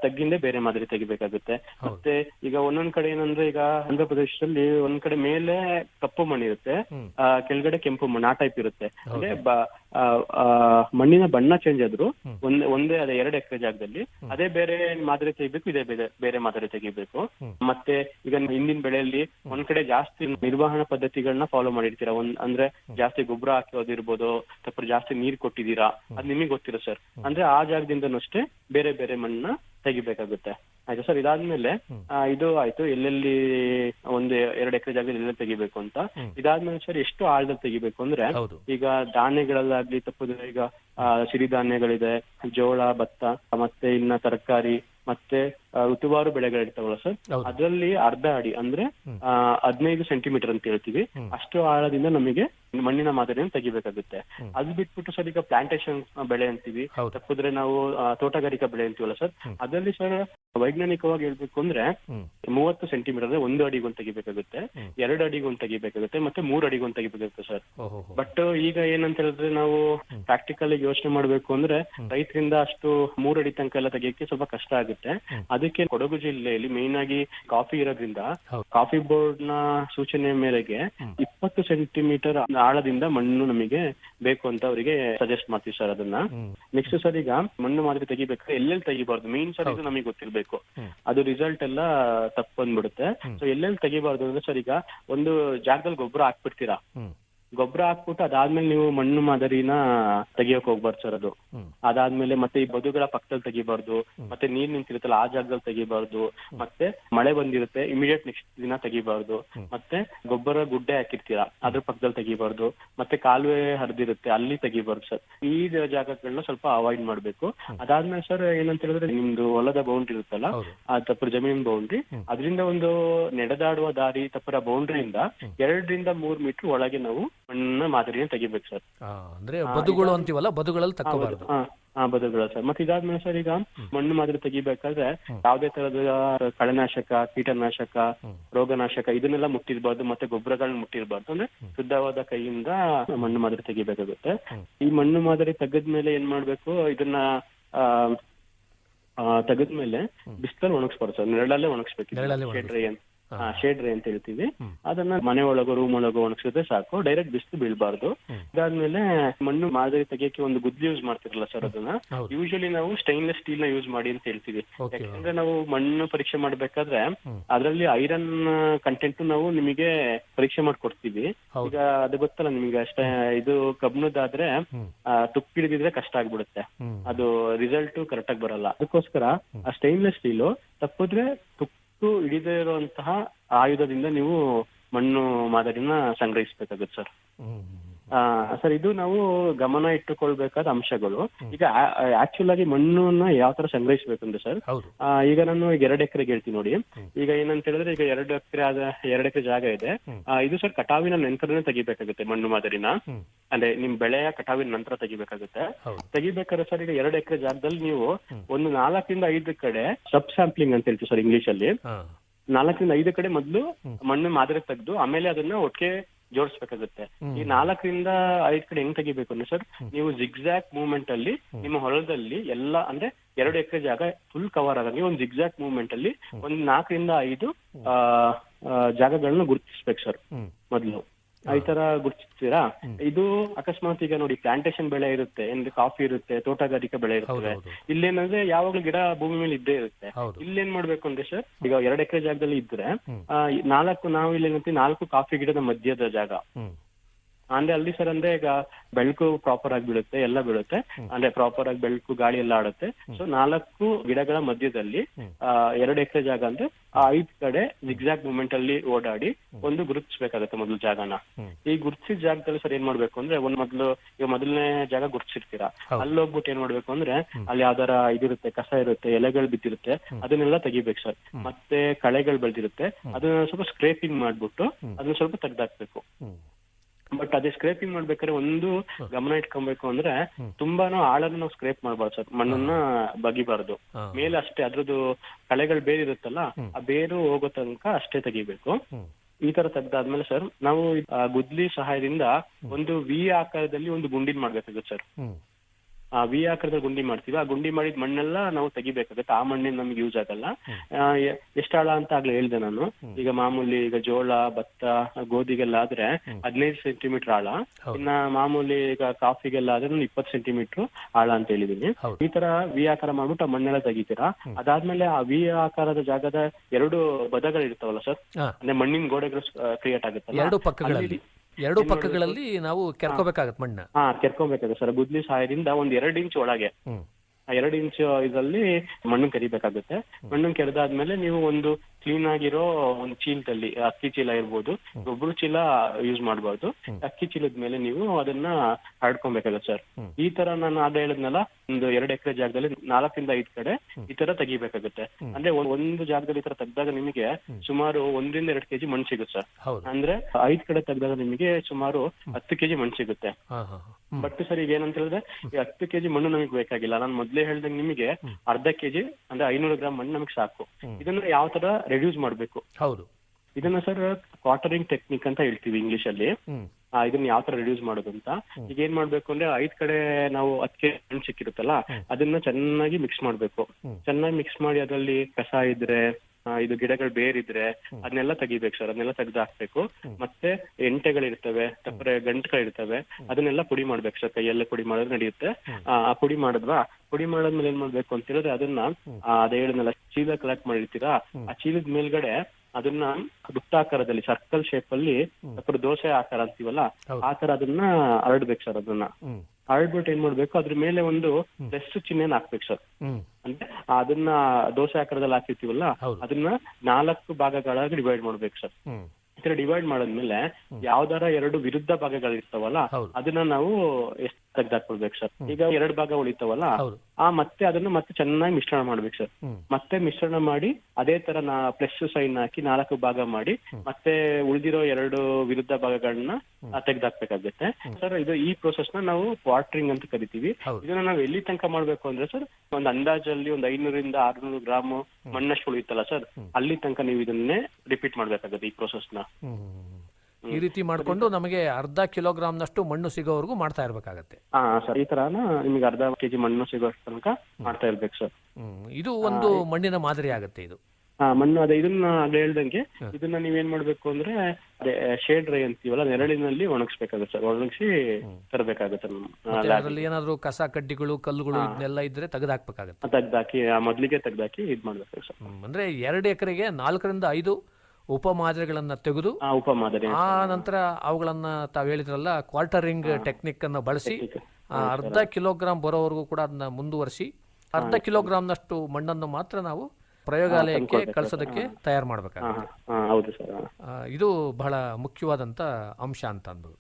ತಗ್ಗಿಂದೇ ಬೇರೆ ಮಾದರಿ ತೆಗಿಬೇಕಾಗುತ್ತೆ. ಮತ್ತೆ ಈಗ ಒಂದೊಂದ್ ಕಡೆ ಏನಂದ್ರೆ ಈಗ ಆಂಧ್ರ ಪ್ರದೇಶದಲ್ಲಿ ಒಂದ್ ಕಡೆ ಮೇಲೆ ಕಪ್ಪು ಮಣ್ಣು ಇರುತ್ತೆ ಆ, ಕೆಳಗಡೆ ಕೆಂಪು ಮಣ್ಣು ಆ ಟೈಪ್ ಇರುತ್ತೆ. ಅಂದ್ರೆ ಮಣ್ಣಿನ ಬಣ್ಣ ಚೇಂಜ್ ಆದ್ರು ಒಂದೇ ಒಂದೇ ಅದೇ ಎರಡು ಎಕರೆ ಜಾಗದಲ್ಲಿ ಅದೇ ಬೇರೆ ಮಾದರಿ ತೆಗಿಬೇಕು ಇದೇ ಬೇರೆ ಬೇರೆ ಮಾದರಿ ತೆಗಿಬೇಕು. ಮತ್ತೆ ಈಗ ಹಿಂದಿನ ಬೆಳೆಯಲ್ಲಿ ಒಂದ್ ಕಡೆ ಜಾಸ್ತಿ ನಿರ್ವಹಣಾ ಪದ್ಧತಿಗಳನ್ನ ಫಾಲೋ ಮಾಡಿರ್ತೀರಾ? ಒಂದ್ ಅಂದ್ರೆ ಜಾಸ್ತಿ ಗೊಬ್ಬರ ಹಾಕೋದಿರ್ಬೋದು ಅಥವಾ ಜಾಸ್ತಿ ನೀರ್ ಕೊಟ್ಟಿದ್ದೀರಾ? ಅದ್ ನಿಮಗೆ ಗೊತ್ತಿರೋ ಸರ್. ಅಂದ್ರೆ ಆ ಜಾಗದಿಂದನೂ ಅಷ್ಟೇ ಬೇರೆ ಬೇರೆ ಮಣ್ಣನ್ನ ತೆಗಿಬೇಕಾಗುತ್ತೆ. ಆಯ್ತಾ ಸರ್ ಇದಾದ್ಮೇಲೆ ಆ, ಇದು ಆಯ್ತು ಎಲ್ಲೆಲ್ಲಿ ಒಂದು ಎರಡು ಎಕರೆ ಜಾಗದಲ್ಲಿ ಎಲ್ಲೆಲ್ಲಿ ತೆಗಿಬೇಕು ಅಂತ. ಇದಾದ್ಮೇಲೆ ಸರ್ ಎಷ್ಟು ಆಳದಲ್ಲಿ ತೆಗಿಬೇಕು ಅಂದ್ರೆ ಹೌದು. ಈಗ ಧಾನ್ಯಗಳಲ್ಲಾಗ್ಲಿ ತಪ್ಪುದ್ರೆ ಈಗ ಆ, ಸಿರಿಧಾನ್ಯಗಳಿದೆ ಜೋಳ ಭತ್ತ ಮತ್ತೆ ಇನ್ನ ತರಕಾರಿ ಮತ್ತೆ ಆ, ಋತುವಾರು ಬೆಳೆಗಳಿರ್ತಾವಲ್ಲ ಸರ್ ಹೌದು. ಅದರಲ್ಲಿ ಅರ್ಧ ಅಡಿ ಅಂದ್ರೆ ಆ, ಹದಿನೈದು ಸೆಂಟಿಮೀಟರ್ ಅಂತ ಹೇಳ್ತೀವಿ. ಅಷ್ಟು ಆಳದಿಂದ ನಮಗೆ ಮಣ್ಣಿನ ಮಾದರಿಯನ್ನು ತೆಗಿಬೇಕಾಗುತ್ತೆ. ಅದು ಬಿಟ್ಬಿಟ್ಟು ಸರ್ ಈಗ ಪ್ಲಾಂಟೇಶನ್ ಬೆಳೆ ಅಂತೀವಿ. ಹೌದು. ತಪ್ಪಿದ್ರೆ ನಾವು ಆ, ತೋಟಗಾರಿಕಾ ಬೆಳೆ ಅಂತೀವಲ್ಲ ಸರ್ ಅದರಲ್ಲಿ ಸರ್ ವೈಜ್ಞಾನಿಕವಾಗಿ ಹೇಳ್ಬೇಕು ಅಂದ್ರೆ. ಮೂವತ್ತು ಸೆಂಟಿಮೀಟರ್ ಅಂದ್ರೆ ಒಂದು ಅಡಿಗೊಂದು ತೆಗಿಬೇಕಾಗುತ್ತೆ ಎರಡು ಅಡಿಗೊಂದು ತೆಗಿಬೇಕಾಗುತ್ತೆ ಮತ್ತೆ ಮೂರು ಅಡಿಗೊಂದು ತೆಗಿಬೇಕಾಗುತ್ತೆ ಸರ್. ಬಟ್ ಈಗ ಏನಂತ ಹೇಳಿದ್ರೆ ನಾವು ಪ್ರಾಕ್ಟಿಕಲ್ ಯೋಚನೆ ಮಾಡ್ಬೇಕು ಅಂದ್ರೆ ರೈತರಿಂದ ಅಷ್ಟು ಮೂರ್ ಅಡಿ ತನಕ ಎಲ್ಲ ತೆಗಿಯಕ್ಕೆ ಸ್ವಲ್ಪ ಕಷ್ಟ ಆಗುತ್ತೆ. ಅದಕ್ಕೆ ಕೊಡಗು ಜಿಲ್ಲೆಯಲ್ಲಿ ಮೇನ್ ಆಗಿ ಕಾಫಿ ಇರೋದ್ರಿಂದ ಕಾಫಿ ಬೋರ್ಡ್ನ ಸೂಚನೆ ಮೇರೆಗೆ ಇಪ್ಪತ್ತು ಸೆಂಟಿಮೀಟರ್ ಆಳದಿಂದ ಮಣ್ಣು ನಮಗೆ ಬೇಕು ಅಂತ ಅವರಿಗೆ ಸಜೆಸ್ಟ್ ಮಾಡ್ತೀವಿ ಸರ್ ಅದನ್ನ. ನೆಕ್ಸ್ಟ್ ಸರ್ ಈಗ ಮಣ್ಣು ಮಾದರಿ ತೆಗಿಬೇಕಾದ್ರೆ ಎಲ್ಲೆಲ್ಲಿ ತೆಗಿಬಾರ್ದು? ಮೇನ್ ಸರ್ ಇದು ನಮಗೆ ಗೊತ್ತಿರ್ಬೇಕು. ಅದು ರಿಸಲ್ಟ್ ಎಲ್ಲ ತಪ್ಪು ಬಂದ್ಬಿಡುತ್ತೆ ಸೊ ಎಲ್ಲೆಲ್ಲಿ ತೆಗಿಬಾರ್ದು ಅಂದ್ರೆ ಸರ್ ಈಗ ಒಂದು ಜಾಗದಲ್ಲಿ ಗೊಬ್ಬರ ಹಾಕ್ಬಿಡ್ತೀರಾ. ಗೊಬ್ಬರ ಹಾಕ್ಬಿಟ್ಟು ಅದಾದ್ಮೇಲೆ ನೀವು ಮಣ್ಣು ಮಾದರಿನ ತೆಗಿಯೋಕ್ ಹೋಗ್ಬಾರ್ದು ಸರ್ ಅದು. ಅದಾದ್ಮೇಲೆ ಮತ್ತೆ ಈ ಬದುಗಳ ಪಕ್ಕದಲ್ಲಿ ತೆಗಿಬಾರ್ದು ಮತ್ತೆ ನೀರ್ ನಿಂತಿರುತ್ತಲ್ಲ ಆ ಜಾಗದಲ್ಲಿ ತೆಗಿಬಾರ್ದು ಮತ್ತೆ ಮಳೆ ಬಂದಿರುತ್ತೆ ಇಮಿಡಿಯೇಟ್ ನೆಕ್ಸ್ಟ್ ದಿನ ತೆಗಿಬಾರ್ದು ಮತ್ತೆ ಗೊಬ್ಬರ ಗುಡ್ಡೆ ಹಾಕಿರ್ತೀರಾ ಅದ್ರ ಪಕ್ಕದಲ್ಲಿ ತೆಗಿಬಾರ್ದು ಮತ್ತೆ ಕಾಲುವೆ ಹರಿದಿರುತ್ತೆ ಅಲ್ಲಿ ತೆಗಿಬಾರ್ದು ಸರ್. ಈ ಜಾಗಗಳನ್ನ ಸ್ವಲ್ಪ ಅವಾಯ್ಡ್ ಮಾಡ್ಬೇಕು. ಅದಾದ್ಮೇಲೆ ಸರ್ ಏನಂತ ಹೇಳಿದ್ರೆ ನಿಮ್ದು ಹೊಲದ ಬೌಂಡ್ರಿ ಇರುತ್ತಲ್ಲ ಆ ತಪ್ಪರ ಜಮೀನ್ ಬೌಂಡ್ರಿ ಅದರಿಂದ ಒಂದು ನಡೆದಾಡುವ ದಾರಿ ತಪ್ಪರ ಬೌಂಡ್ರಿಯಿಂದ ಎರಡರಿಂದ ಮೂರ್ ಮೀಟರ್ ಒಳಗೆ ನಾವು ಮಣ್ಣಿನ ಮಾದರಿನ ತೆಗಿಬೇಕು ಸರ್. ಅಂದ್ರೆ ಬದುಗಳು ಅಂತೀವಲ್ಲ ಬದುಗಳಲ್ಲಿ ತಕ್ಕೋಬಾರ್ದು. ಹಾ ಬದುಗಳ ಸರ್. ಮತ್ತೆ ಇದಾದ್ಮೇಲೆ ಸರ್ ಈಗ ಮಣ್ಣು ಮಾದರಿ ತೆಗಿಬೇಕಾದ್ರೆ ಯಾವುದೇ ತರದ ಕಳೆನಾಶಕ ಕೀಟನಾಶಕ ರೋಗನಾಶಕ ಇದನ್ನೆಲ್ಲ ಮುಟ್ಟಿರ್ಬಾರ್ದು ಮತ್ತೆ ಗೊಬ್ಬರಗಳನ್ನ ಮುಟ್ಟಿರ್ಬಾರ್ದು. ಅಂದ್ರೆ ಶುದ್ಧವಾದ ಕೈಯಿಂದ ಮಣ್ಣು ಮಾದರಿ ತೆಗಿಬೇಕಾಗುತ್ತೆ. ಈ ಮಣ್ಣು ಮಾದರಿ ತೆಗೆದ್ಮೇಲೆ ಏನ್ ಮಾಡ್ಬೇಕು? ಇದನ್ನ ಆ ತೆಗೆದ್ಮೇಲೆ ಬಿಸಿಲಲ್ಲಿ ಒಣಗಿಸ್ಬಾರ್ದು ಸರ್. ನೆರಳಲ್ಲೇ ಒಣಗಿಸ್ಬೇಕು. ಶೇಡ್ ರೇ ಅಂತ ಹೇಳ್ತೀವಿ. ಅದನ್ನ ಮನೆ ಒಳಗೋ ರೂಮ್ ಒಳಗೋ ಒಣಗಿಸಿದ್ರೆ ಸಾಕು. ಡೈರೆಕ್ಟ್ ಬಿಸಿಲು ಬೀಳ್ಬಾರ್ದು. ಇದಾದ್ಮೇಲೆ ಮಣ್ಣು ಮಾದರಿ ತೆಗಿಯಕ್ಕೆ ಒಂದು ಗುದ್ಲಿ ಯೂಸ್ ಮಾಡ್ತಿರಲ್ಲ ಸರ್ ಅದನ್ನ. ಯೂಶಲಿ ನಾವು ಸ್ಟೈನ್ಲೆಸ್ ಸ್ಟೀಲ್ನ ಯೂಸ್ ಮಾಡಿ ಅಂತ ಹೇಳ್ತೀವಿ. ಯಾಕಂದ್ರೆ ನಾವು ಮಣ್ಣು ಪರೀಕ್ಷೆ ಮಾಡ್ಬೇಕಾದ್ರೆ ಅದರಲ್ಲಿ ಐರನ್ ಕಂಟೆಂಟ್ ನಾವು ನಿಮಗೆ ಪರೀಕ್ಷೆ ಮಾಡ್ಕೊಡ್ತೀವಿ. ಈಗ ಅದು ಗೊತ್ತಲ್ಲ ನಿಮಗೆ ಅಷ್ಟೇ ಇದು ಕಬ್ಣದಾದ್ರೆ ತುಪ್ಪಿಡಿದ್ರೆ ಕಷ್ಟ ಆಗ್ಬಿಡುತ್ತೆ. ಅದು ರಿಸಲ್ಟ್ ಕರೆಕ್ಟ್ ಆಗಿ ಬರಲ್ಲ. ಅದಕ್ಕೋಸ್ಕರ ಆ ಸ್ಟೈನ್ಲೆಸ್ ಸ್ಟೀಲು ತಪ್ಪಿದ್ರೆ ತುಕ್ಕು ಹಿಡಿದೇ ಇರುವಂತಹ ಆಯುಧದಿಂದ ನೀವು ಮಣ್ಣು ಮಾದರಿನ ಸಂಗ್ರಹಿಸಬೇಕಾಗುತ್ತೆ ಸರ್. ಸರ್ ಇದು ನಾವು ಗಮನ ಇಟ್ಟುಕೊಳ್ಬೇಕಾದ ಅಂಶಗಳು. ಈಗ ಆಕ್ಚುಲ್ ಆಗಿ ಮಣ್ಣನ್ನ ಯಾವ ತರ ಸಂಗ್ರಹಿಸಬೇಕು ಅಂದ್ರೆ ಸರ್ ಆ, ಈಗ ನಾನು ಈಗ ಎರಡು ಎಕರೆಗೆ ಹೇಳ್ತೀನಿ ನೋಡಿ. ಈಗ ಏನಂತ ಹೇಳಿದ್ರೆ ಈಗ ಎರಡು ಎಕರೆ ಆದ ಎರಡು ಎಕರೆ ಜಾಗ ಇದೆ. ಇದು ಸರ್ ಕಟಾವಿನ ನಂತರನೇ ತೆಗಿಬೇಕಾಗುತ್ತೆ ಮಣ್ಣು ಮಾದರಿನ. ಅಂದ್ರೆ ನಿಮ್ ಬೆಳೆಯ ಕಟಾವಿನ ನಂತರ ತೆಗಿಬೇಕಾಗುತ್ತೆ. ತೆಗಿಬೇಕಾದ್ರೆ ಸರ್ ಈಗ ಎರಡು ಎಕರೆ ಜಾಗದಲ್ಲಿ ನೀವು ಒಂದು ನಾಲ್ಕರಿಂದ ಐದು ಕಡೆ ಸಬ್ ಸ್ಯಾಂಪ್ಲಿಂಗ್ ಅಂತ ಹೇಳ್ತೀವಿ ಸರ್ ಇಂಗ್ಲಿಷ್ ಅಲ್ಲಿ ನಾಲ್ಕರಿಂದ ಐದು ಕಡೆ ಮೊದಲು ಮಣ್ಣು ಮಾದರಿ ತೆಗೆದು ಆಮೇಲೆ ಅದನ್ನ ಒಟ್ಟಿಗೆ ಜೋಡಿಸ್ಬೇಕಾಗುತ್ತೆ. ಈ ನಾಲ್ಕರಿಂದ ಐದ್ ಕಡೆ ಹೆಂಗ್ ತೆಗಿಬೇಕು ಅಂದ್ರೆ ಸರ್ ನೀವು ಜಿಗ್ಜಾಕ್ ಮೂವ್ಮೆಂಟ್ ಅಲ್ಲಿ ನಿಮ್ಮ ಹೊಲದಲ್ಲಿ ಎಲ್ಲ ಅಂದ್ರೆ ಎರಡು ಎಕರೆ ಜಾಗ ಫುಲ್ ಕವರ್ ಆಗಂಗೆ ಒಂದು ಜಿಗ್ಜಾಕ್ ಮೂವ್ಮೆಂಟ್ ಅಲ್ಲಿ ಒಂದ್ ನಾಲ್ಕರಿಂದ ಐದು ಆ ಜಾಗಗಳನ್ನ ಗುರುತಿಸ್ಬೇಕು ಸರ್ ಮೊದಲು. ಈ ತರ ಗುರುತಿಸ್ತೀರಾ? ಇದು ಅಕಸ್ಮಾತ್ ಈಗ ನೋಡಿ ಪ್ಲಾಂಟೇಶನ್ ಬೆಳೆ ಇರುತ್ತೆ ಅಂದ್ರೆ ಕಾಫಿ ಇರುತ್ತೆ ತೋಟಗಾರಿಕೆ ಬೆಳೆ ಇರುತ್ತೆ. ಇಲ್ಲೇನಂದ್ರೆ ಯಾವಾಗ್ಲೂ ಗಿಡ ಭೂಮಿ ಮೇಲೆ ಇದ್ದೇ ಇರುತ್ತೆ. ಇಲ್ಲೇನ್ ಮಾಡ್ಬೇಕು ಅಂದ್ರೆ ಸರ್ ಈಗ ಎರಡ್ ಎಕರೆ ಜಾಗದಲ್ಲಿ ಇದ್ರೆ ಆ, ನಾಲ್ಕು ನಾವು ಇಲ್ಲಿ ನಾಲ್ಕು ಕಾಫಿ ಗಿಡದ ಮಧ್ಯದ ಜಾಗ. ಅಂದ್ರೆ ಅಲ್ಲಿ ಸರ್ ಅಂದ್ರೆ ಈಗ ಬೆಳಕು ಪ್ರಾಪರ್ ಆಗಿ ಬೀಳುತ್ತೆ ಎಲ್ಲ ಬೀಳುತ್ತೆ. ಅಂದ್ರೆ ಪ್ರಾಪರ್ ಆಗಿ ಬೆಳಕು ಗಾಳಿ ಎಲ್ಲ ಆಡುತ್ತೆ. ಸೊ ನಾಲ್ಕು ಗಿಡಗಳ ಮಧ್ಯದಲ್ಲಿ ಆ, ಎರಡು ಎಕರೆ ಜಾಗ ಅಂದ್ರೆ ಆ ಐದ್ ಕಡೆ ಜಿಗ್ಜಾಗ್ ಮೂಮೆಂಟ್ ಅಲ್ಲಿ ಓಡಾಡಿ ಒಂದು ಗುರುತಿಸ್ಬೇಕಾಗತ್ತೆ ಮೊದಲು ಜಾಗನ. ಈ ಗುರುತಿಸಿದ ಜಾಗದಲ್ಲಿ ಸರ್ ಏನ್ ಮಾಡ್ಬೇಕು ಅಂದ್ರೆ ಒಂದ್ ಮೊದ್ಲು ಈಗ ಮೊದಲನೇ ಜಾಗ ಗುರುತಿಸಿರ್ತೀರಾ. ಅಲ್ಲಿ ಹೋಗ್ಬಿಟ್ಟು ಏನ್ ಮಾಡ್ಬೇಕು ಅಂದ್ರೆ ಅಲ್ಲಿ ಯಾವ್ದಾರ ಇದಿರುತ್ತೆ ಕಸ ಇರುತ್ತೆ ಎಲೆಗಳು ಬಿದ್ದಿರುತ್ತೆ ಅದನ್ನೆಲ್ಲ ತೆಗಿಬೇಕು ಸರ್ ಮತ್ತೆ ಕಳೆಗಳು ಬೆಳೆದಿರುತ್ತೆ. ಅದನ್ನ ಸ್ವಲ್ಪ ಸ್ಕ್ರೇಪಿಂಗ್ ಮಾಡ್ಬಿಟ್ಟು ಅದನ್ನ ಸ್ವಲ್ಪ ತೆಗ್ದಾಕ್ಬೇಕು. ಬಟ್ ಅದೇ ಸ್ಕ್ರೇಪಿಂಗ್ ಮಾಡ್ಬೇಕಾದ್ರೆ ಒಂದು ಗಮನ ಇಟ್ಕೊಬೇಕು ಅಂದ್ರೆ ತುಂಬಾನು ಆಳನ್ನು ನಾವು ಸ್ಕ್ರೇಪ್ ಮಾಡ್ಬಾರ್ದು ಸರ್. ಮಣ್ಣನ್ನ ಬಗಿಬಾರ್ದು. ಮೇಲೆ ಅಷ್ಟೇ ಅದ್ರದ್ದು ಕಳೆಗಳು ಬೇರಿರುತ್ತಲ್ಲ ಆ ಬೇರು ಹೋಗೋ ತನಕ ಅಷ್ಟೇ ತೆಗಿಬೇಕು. ಈ ತರ ತೆಗ್ದಾದ್ಮೇಲೆ ಸರ್ ನಾವು ಗುದ್ಲಿ ಸಹಾಯದಿಂದ ಒಂದು ವಿ ಆಕಾರದಲ್ಲಿ ಒಂದು ಗುಂಡಿನ ಮಾಡ್ಬೇಕಾಗುತ್ತೆ ಸರ್. ಆ ವಿ ಆಕಾರದ ಗುಂಡಿ ಮಾಡ್ತೀವಿ. ಆ ಗುಂಡಿ ಮಾಡಿದ ಮಣ್ಣೆಲ್ಲ ನಾವು ತೆಗಿಬೇಕಾಗುತ್ತೆ. ಆ ಮಣ್ಣಿನ ನಮ್ಗೆ ಯೂಸ್ ಆಗಲ್ಲ. ಆ, ಎ- ಎಷ್ಟ್ ಆಳ ಅಂತ ಆಗ್ಲೇ ಹೇಳ್ದೆ ನಾನು. ಈಗ ಮಾಮೂಲಿ ಈಗ ಜೋಳ ಭತ್ತ ಗೋಧಿಗೆಲ್ಲ ಆದ್ರೆ ಹದಿನೈದು ಸೆಂಟಿಮೀಟರ್ ಆಳ. ಇನ್ನ ಮಾಮೂಲಿ ಈಗ ಕಾಫಿಗೆಲ್ಲ ಆದ್ರೆ ನಾನು ಇಪ್ಪತ್ತು ಸೆಂಟಿಮೀಟರ್ ಆಳ ಅಂತ ಹೇಳಿದೀನಿ. ಈ ತರ ವಿ ಆಕಾರ ಮಾಡ್ಬಿಟ್ಟು ಆ ಮಣ್ಣೆಲ್ಲ ತೆಗಿತೀರಾ? ಅದಾದ್ಮೇಲೆ ಆ ವಿ ಆಕಾರದ ಜಾಗದ ಎರಡು ಬದಗಳು ಇರ್ತಾವಲ್ಲ ಸರ್. ಅಂದ್ರೆ ಮಣ್ಣಿನ ಗೋಡೆಗಳು ಕ್ರಿಯೇಟ್ ಆಗುತ್ತಲ್ಲ? ಎರಡು ಪಕ್ಕಗಳಲ್ಲಿ ನಾವು ಕೆರ್ಕೋಬೇಕಾಗತ್ತೆ ಮಣ್ಣ. ಹಾ ಕೆರ್ಕೊಬೇಕಾಗುತ್ತೆ ಸರ್. ಗುದ್ಲಿ ಸಹಾಯದಿಂದ ಒಂದ್ ಎರಡ್ ಇಂಚ್ ಒಳಗೆ. ಹ್ಮ್. ಆ ಎರಡು ಇಂಚ್ ಇದರಲ್ಲಿ ಮಣ್ಣು ಕರಿಬೇಕಾಗುತ್ತೆ. ಮಣ್ಣು ಕೆರೆದಾದ್ಮೇಲೆ ನೀವು ಒಂದು ಕ್ಲೀನ್ ಆಗಿರೋ ಒಂದು ಚೀಲದಲ್ಲಿ ಅಕ್ಕಿ ಚೀಲ ಇರ್ಬೋದು. ಗೊಬ್ಬರ ಚೀಲ ಯೂಸ್ ಮಾಡಬಾರ್ದು. ಅಕ್ಕಿ ಚೀಲದ ಮೇಲೆ ನೀವು ಅದನ್ನ ಹರಡ್ಕೊಬೇಕಲ್ಲ ಸರ್. ಈ ತರ ನಾನು ಆದ ಹೇಳಿದ್ನಲ್ಲ ಒಂದು ಎರಡು ಎಕರೆ ಜಾಗದಲ್ಲಿ ನಾಲ್ಕರಿಂದ ಐದ್ ಕಡೆ ಈ ತರ ತೆಗಿಬೇಕಾಗುತ್ತೆ. ಅಂದ್ರೆ ಒಂದ್- ಜಾಗದಲ್ಲಿ ಈ ತರ ತೆಗ್ದಾಗ ನಿಮಗೆ ಸುಮಾರು ಒಂದರಿಂದ ಎರಡು ಕೆಜಿ ಮಣ್ಣು ಸಿಗುತ್ತೆ ಸರ್. ಅಂದ್ರೆ ಐದ್ ಕಡೆ ತೆಗ್ದಾಗ ನಿಮಗೆ ಸುಮಾರು ಹತ್ತು ಕೆಜಿ ಮಣ್ಣು ಸಿಗುತ್ತೆ. ಬಟ್ ಸರ್ ಈಗ ಏನಂತ ಹೇಳಿದ್ರೆ ಈ ಹತ್ತು ಕೆಜಿ ಮಣ್ಣು ನಮಗೆ ಬೇಕಾಗಿಲ್ಲ. ನಾನು ಮೊದ್ಲೇ ಹೇಳ್ದಂಗೆ ನಿಮಗೆ ಅರ್ಧ ಕೆಜಿ ಅಂದ್ರೆ ಐನೂರು ಗ್ರಾಮ್ ಮಣ್ಣು ನಮಗೆ ಸಾಕು. ಇದನ್ನ ಯಾವ ತರ ರೆಡ್ಯೂಸ್ ಮಾಡಬೇಕು. ಹೌದು. ಇದನ್ನ ಸರ್ ಕ್ವಾರ್ಟರಿಂಗ್ ಟೆಕ್ನಿಕ್ ಅಂತ ಹೇಳ್ತೀವಿ ಇಂಗ್ಲಿಷ್ ಅಲ್ಲಿ. ಇದನ್ನ ಯಾವ ತರ ರೆಡ್ಯೂಸ್ ಮಾಡೋದು ಅಂತ ಈಗ ಏನ್ ಮಾಡ್ಬೇಕು ಅಂದ್ರೆ ಐದ್ ಕಡೆ ನಾವು ಮಣ್ಣು ಸಿಕ್ಕಿರುತ್ತಲ್ಲ ಅದನ್ನ ಚೆನ್ನಾಗಿ ಮಿಕ್ಸ್ ಮಾಡ್ಬೇಕು. ಚೆನ್ನಾಗಿ ಮಿಕ್ಸ್ ಮಾಡಿ ಅದರಲ್ಲಿ ಕಸ ಇದ್ರೆ ಇದು ಗಿಡಗಳು ಬೇರಿದ್ರೆ ಅದನ್ನೆಲ್ಲ ತೆಗಿಬೇಕು ಸರ್ ಅದನ್ನೆಲ್ಲ ತೆಗೆದು ಹಾಕ್ಬೇಕು ಮತ್ತೆ ಎಂಟೆಗಳಿರ್ತವೆ ತಪ್ಪರೆ ಗಂಟುಗಳಿರ್ತವೆ ಅದನ್ನೆಲ್ಲ ಪುಡಿ ಮಾಡ್ಬೇಕು ಸರ್ ಕೈಯಲ್ಲೇ ಪುಡಿ ಮಾಡೋದು ನಡೆಯುತ್ತೆ. ಆ ಪುಡಿ ಮಾಡಿದ್ವಾ? ಪುಡಿ ಮಾಡಾದ್ಮೇಲೆ ಏನ್ ಮಾಡ್ಬೇಕು ಅಂತ ಹೇಳಿದ್ರೆ ಅದನ್ನ ಆ, ಅದೇ ಹೇಳಿದ್ನಲ್ಲ ಚೀಲ ಕಲೆಕ್ಟ್ ಮಾಡಿರ್ತೀರಾ? ಆ ಚೀಲದ ಮೇಲ್ಗಡೆ ಅದನ್ನ ವೃತ್ತಾಕಾರದಲ್ಲಿ ಸರ್ಕಲ್ ಶೇಪ್ ಅಲ್ಲಿ ದೋಸೆ ಆಕಾರ ಅಂತೀವಲ್ಲ. ಆ ತರ ಅದನ್ನ ಹರಡ್ಬೇಕು ಸರ್ ಅದನ್ನ. ಹರಡ್ಬಿಟ್ಟು ಏನ್ ಮಾಡ್ಬೇಕು ಅದ್ರ ಮೇಲೆ ಒಂದು ಪ್ಲಸ್ ಚಿಹ್ನೆನ ಹಾಕ್ಬೇಕು ಸರ್ ಅಂದ್ರೆ ಅದನ್ನ ದೋಸೆ ಆಕಾರದಲ್ಲಿ ಹಾಕಿರ್ತೀವಲ್ಲ ಅದನ್ನ ನಾಲ್ಕು ಭಾಗಗಳಾಗಿ ಡಿವೈಡ್ ಮಾಡ್ಬೇಕು ಸರ್ ಈ ತರ ಡಿವೈಡ್ ಮಾಡಿದ್ಮೇಲೆ ಯಾವ್ದಾರ ಎರಡು ವಿರುದ್ಧ ಭಾಗಗಳು ಇರ್ತಾವಲ್ಲ ಅದನ್ನ ನಾವು ಎಷ್ಟು ತೆಗ್ದಾಕೊಳ್ಬೇಕು ಸರ್ ಈಗ ಎರಡು ಭಾಗ ಉಳಿತಾವಲ್ಲ ಆ ಮತ್ತೆ ಅದನ್ನ ಮತ್ತೆ ಚೆನ್ನಾಗಿ ಮಿಶ್ರಣ ಮಾಡ್ಬೇಕು ಸರ್. ಮತ್ತೆ ಮಿಶ್ರಣ ಮಾಡಿ ಅದೇ ತರ ನಾ ಪ್ಲಸ್ ಸೈನ್ ಹಾಕಿ ನಾಲ್ಕು ಭಾಗ ಮಾಡಿ ಮತ್ತೆ ಉಳಿದಿರೋ ಎರಡು ವಿರುದ್ಧ ಭಾಗಗಳನ್ನ ತೆಗೆದಾಕ್ಬೇಕಾಗುತ್ತೆ. ಸರ್ ಇದು ಈ ಪ್ರೊಸೆಸ್ನ ನಾವು ವಾಟ್ರಿಂಗ್ ಅಂತ ಕರಿತೀವಿ. ಇದನ್ನ ನಾವು ಎಲ್ಲಿ ತನಕ ಮಾಡ್ಬೇಕು ಅಂದ್ರೆ ಸರ್ ಒಂದ್ ಅಂದಾಜಲ್ಲಿ ಒಂದ್ ಐನೂರಿಂದ ಆರ್ನೂರು ಗ್ರಾಮ್ ಮಣ್ಣಷ್ಟು ಉಳಿಯುತ್ತಲ್ಲ ಸರ್. ಅಲ್ಲಿ ತನಕ ನೀವು ಇದನ್ನೇ ರಿಪೀಟ್ ಮಾಡ್ಬೇಕಾಗುತ್ತೆ ಈ ಪ್ರೊಸೆಸ್ನ. ಈ ರೀತಿ ಮಾಡಿಕೊಂಡು ನಮಗೆ ಅರ್ಧ ಕಿಲೋಗ್ರಾಮ್ನಷ್ಟು ಮಣ್ಣು ಸಿಗೋವರೆಗೂ ಮಾಡ್ತಾ ಇರಬೇಕಾಗತ್ತೆ. ಹಾ ಸರ್ ಈ ತರನ ನಿಮಗೆ ಅರ್ಧ ಕೆಜಿ ಮಣ್ಣು ಸಿಗೋ ತನಕ ಮಾಡ್ತಾ ಇರ್ಬೇಕು ಸರ್. ಹ್ಮ್ ಇದು ಒಂದು ಮಣ್ಣಿನ ಮಾದರಿ ಆಗುತ್ತೆ ಇದು. ಹಾ ಮಣ್ಣು ಅದೇ ಇದನ್ನ ಆಗ್ಲೇ ಹೇಳ್ದಂಗೆ ಇದನ್ನ ನೀವೇನ್ ಮಾಡ್ಬೇಕು ಅಂದ್ರೆ ಅದೇ ಶೇಡ್ ರೈ ಅಂತೀವಲ್ಲ ನೆರಳಿನಲ್ಲಿ ಒಣಗಿಸ್ಬೇಕಾಗುತ್ತೆ ಸರ್. ಒಣಗಿಸಿ ತರಬೇಕಾಗುತ್ತೆ ಅದರಲ್ಲಿ ಏನಾದ್ರು ಕಸ ಕಡ್ಡಿಗಳು ಕಲ್ಲುಗಳು ಇದನ್ನೆಲ್ಲ ಇದ್ರೆ ತೆಗೆದಾಕ್ಬೇಕಾಗತ್ತೆ. ತೆಗ್ದಾಕಿ ಆ ಮೊದ್ಲಿಗೆ ತೆಗ್ದಾಕಿ ಇದ್ ಮಾಡ್ಬೇಕು ಸರ್. ಹ್ಮ್. ಅಂದ್ರೆ ಎರಡು ಎಕರೆಗೆ ನಾಲ್ಕರಿಂದ ಐದು ಉಪಮಾದರಿಗಳನ್ನ ತೆಗೆದು ಆ ನಂತರ ಅವುಗಳನ್ನ ತಾವು ಹೇಳಿದ್ರಲ್ಲ ಕ್ವಾರ್ಟರಿಂಗ್ ಟೆಕ್ನಿಕ್ ಅನ್ನ ಬಳಸಿ ಆ ಅರ್ಧ ಕಿಲೋಗ್ರಾಂ ಬರೋವರೆಗೂ ಕೂಡ ಅದನ್ನ ಮುಂದುವರಿಸಿ ಅರ್ಧ ಕಿಲೋಗ್ರಾಮ್ನಷ್ಟು ಮಣ್ಣನ್ನು ಮಾತ್ರ ನಾವು ಪ್ರಯೋಗಾಲಯಕ್ಕೆ ಕಳಿಸೋದಕ್ಕೆ ತಯಾರು ಮಾಡ್ಬೇಕಾಗುತ್ತೆ. ಹೌದು ಸರ್ ಇದು ಬಹಳ ಮುಖ್ಯವಾದಂತ ಅಂಶ ಅಂತ ಅನ್ಬೋದು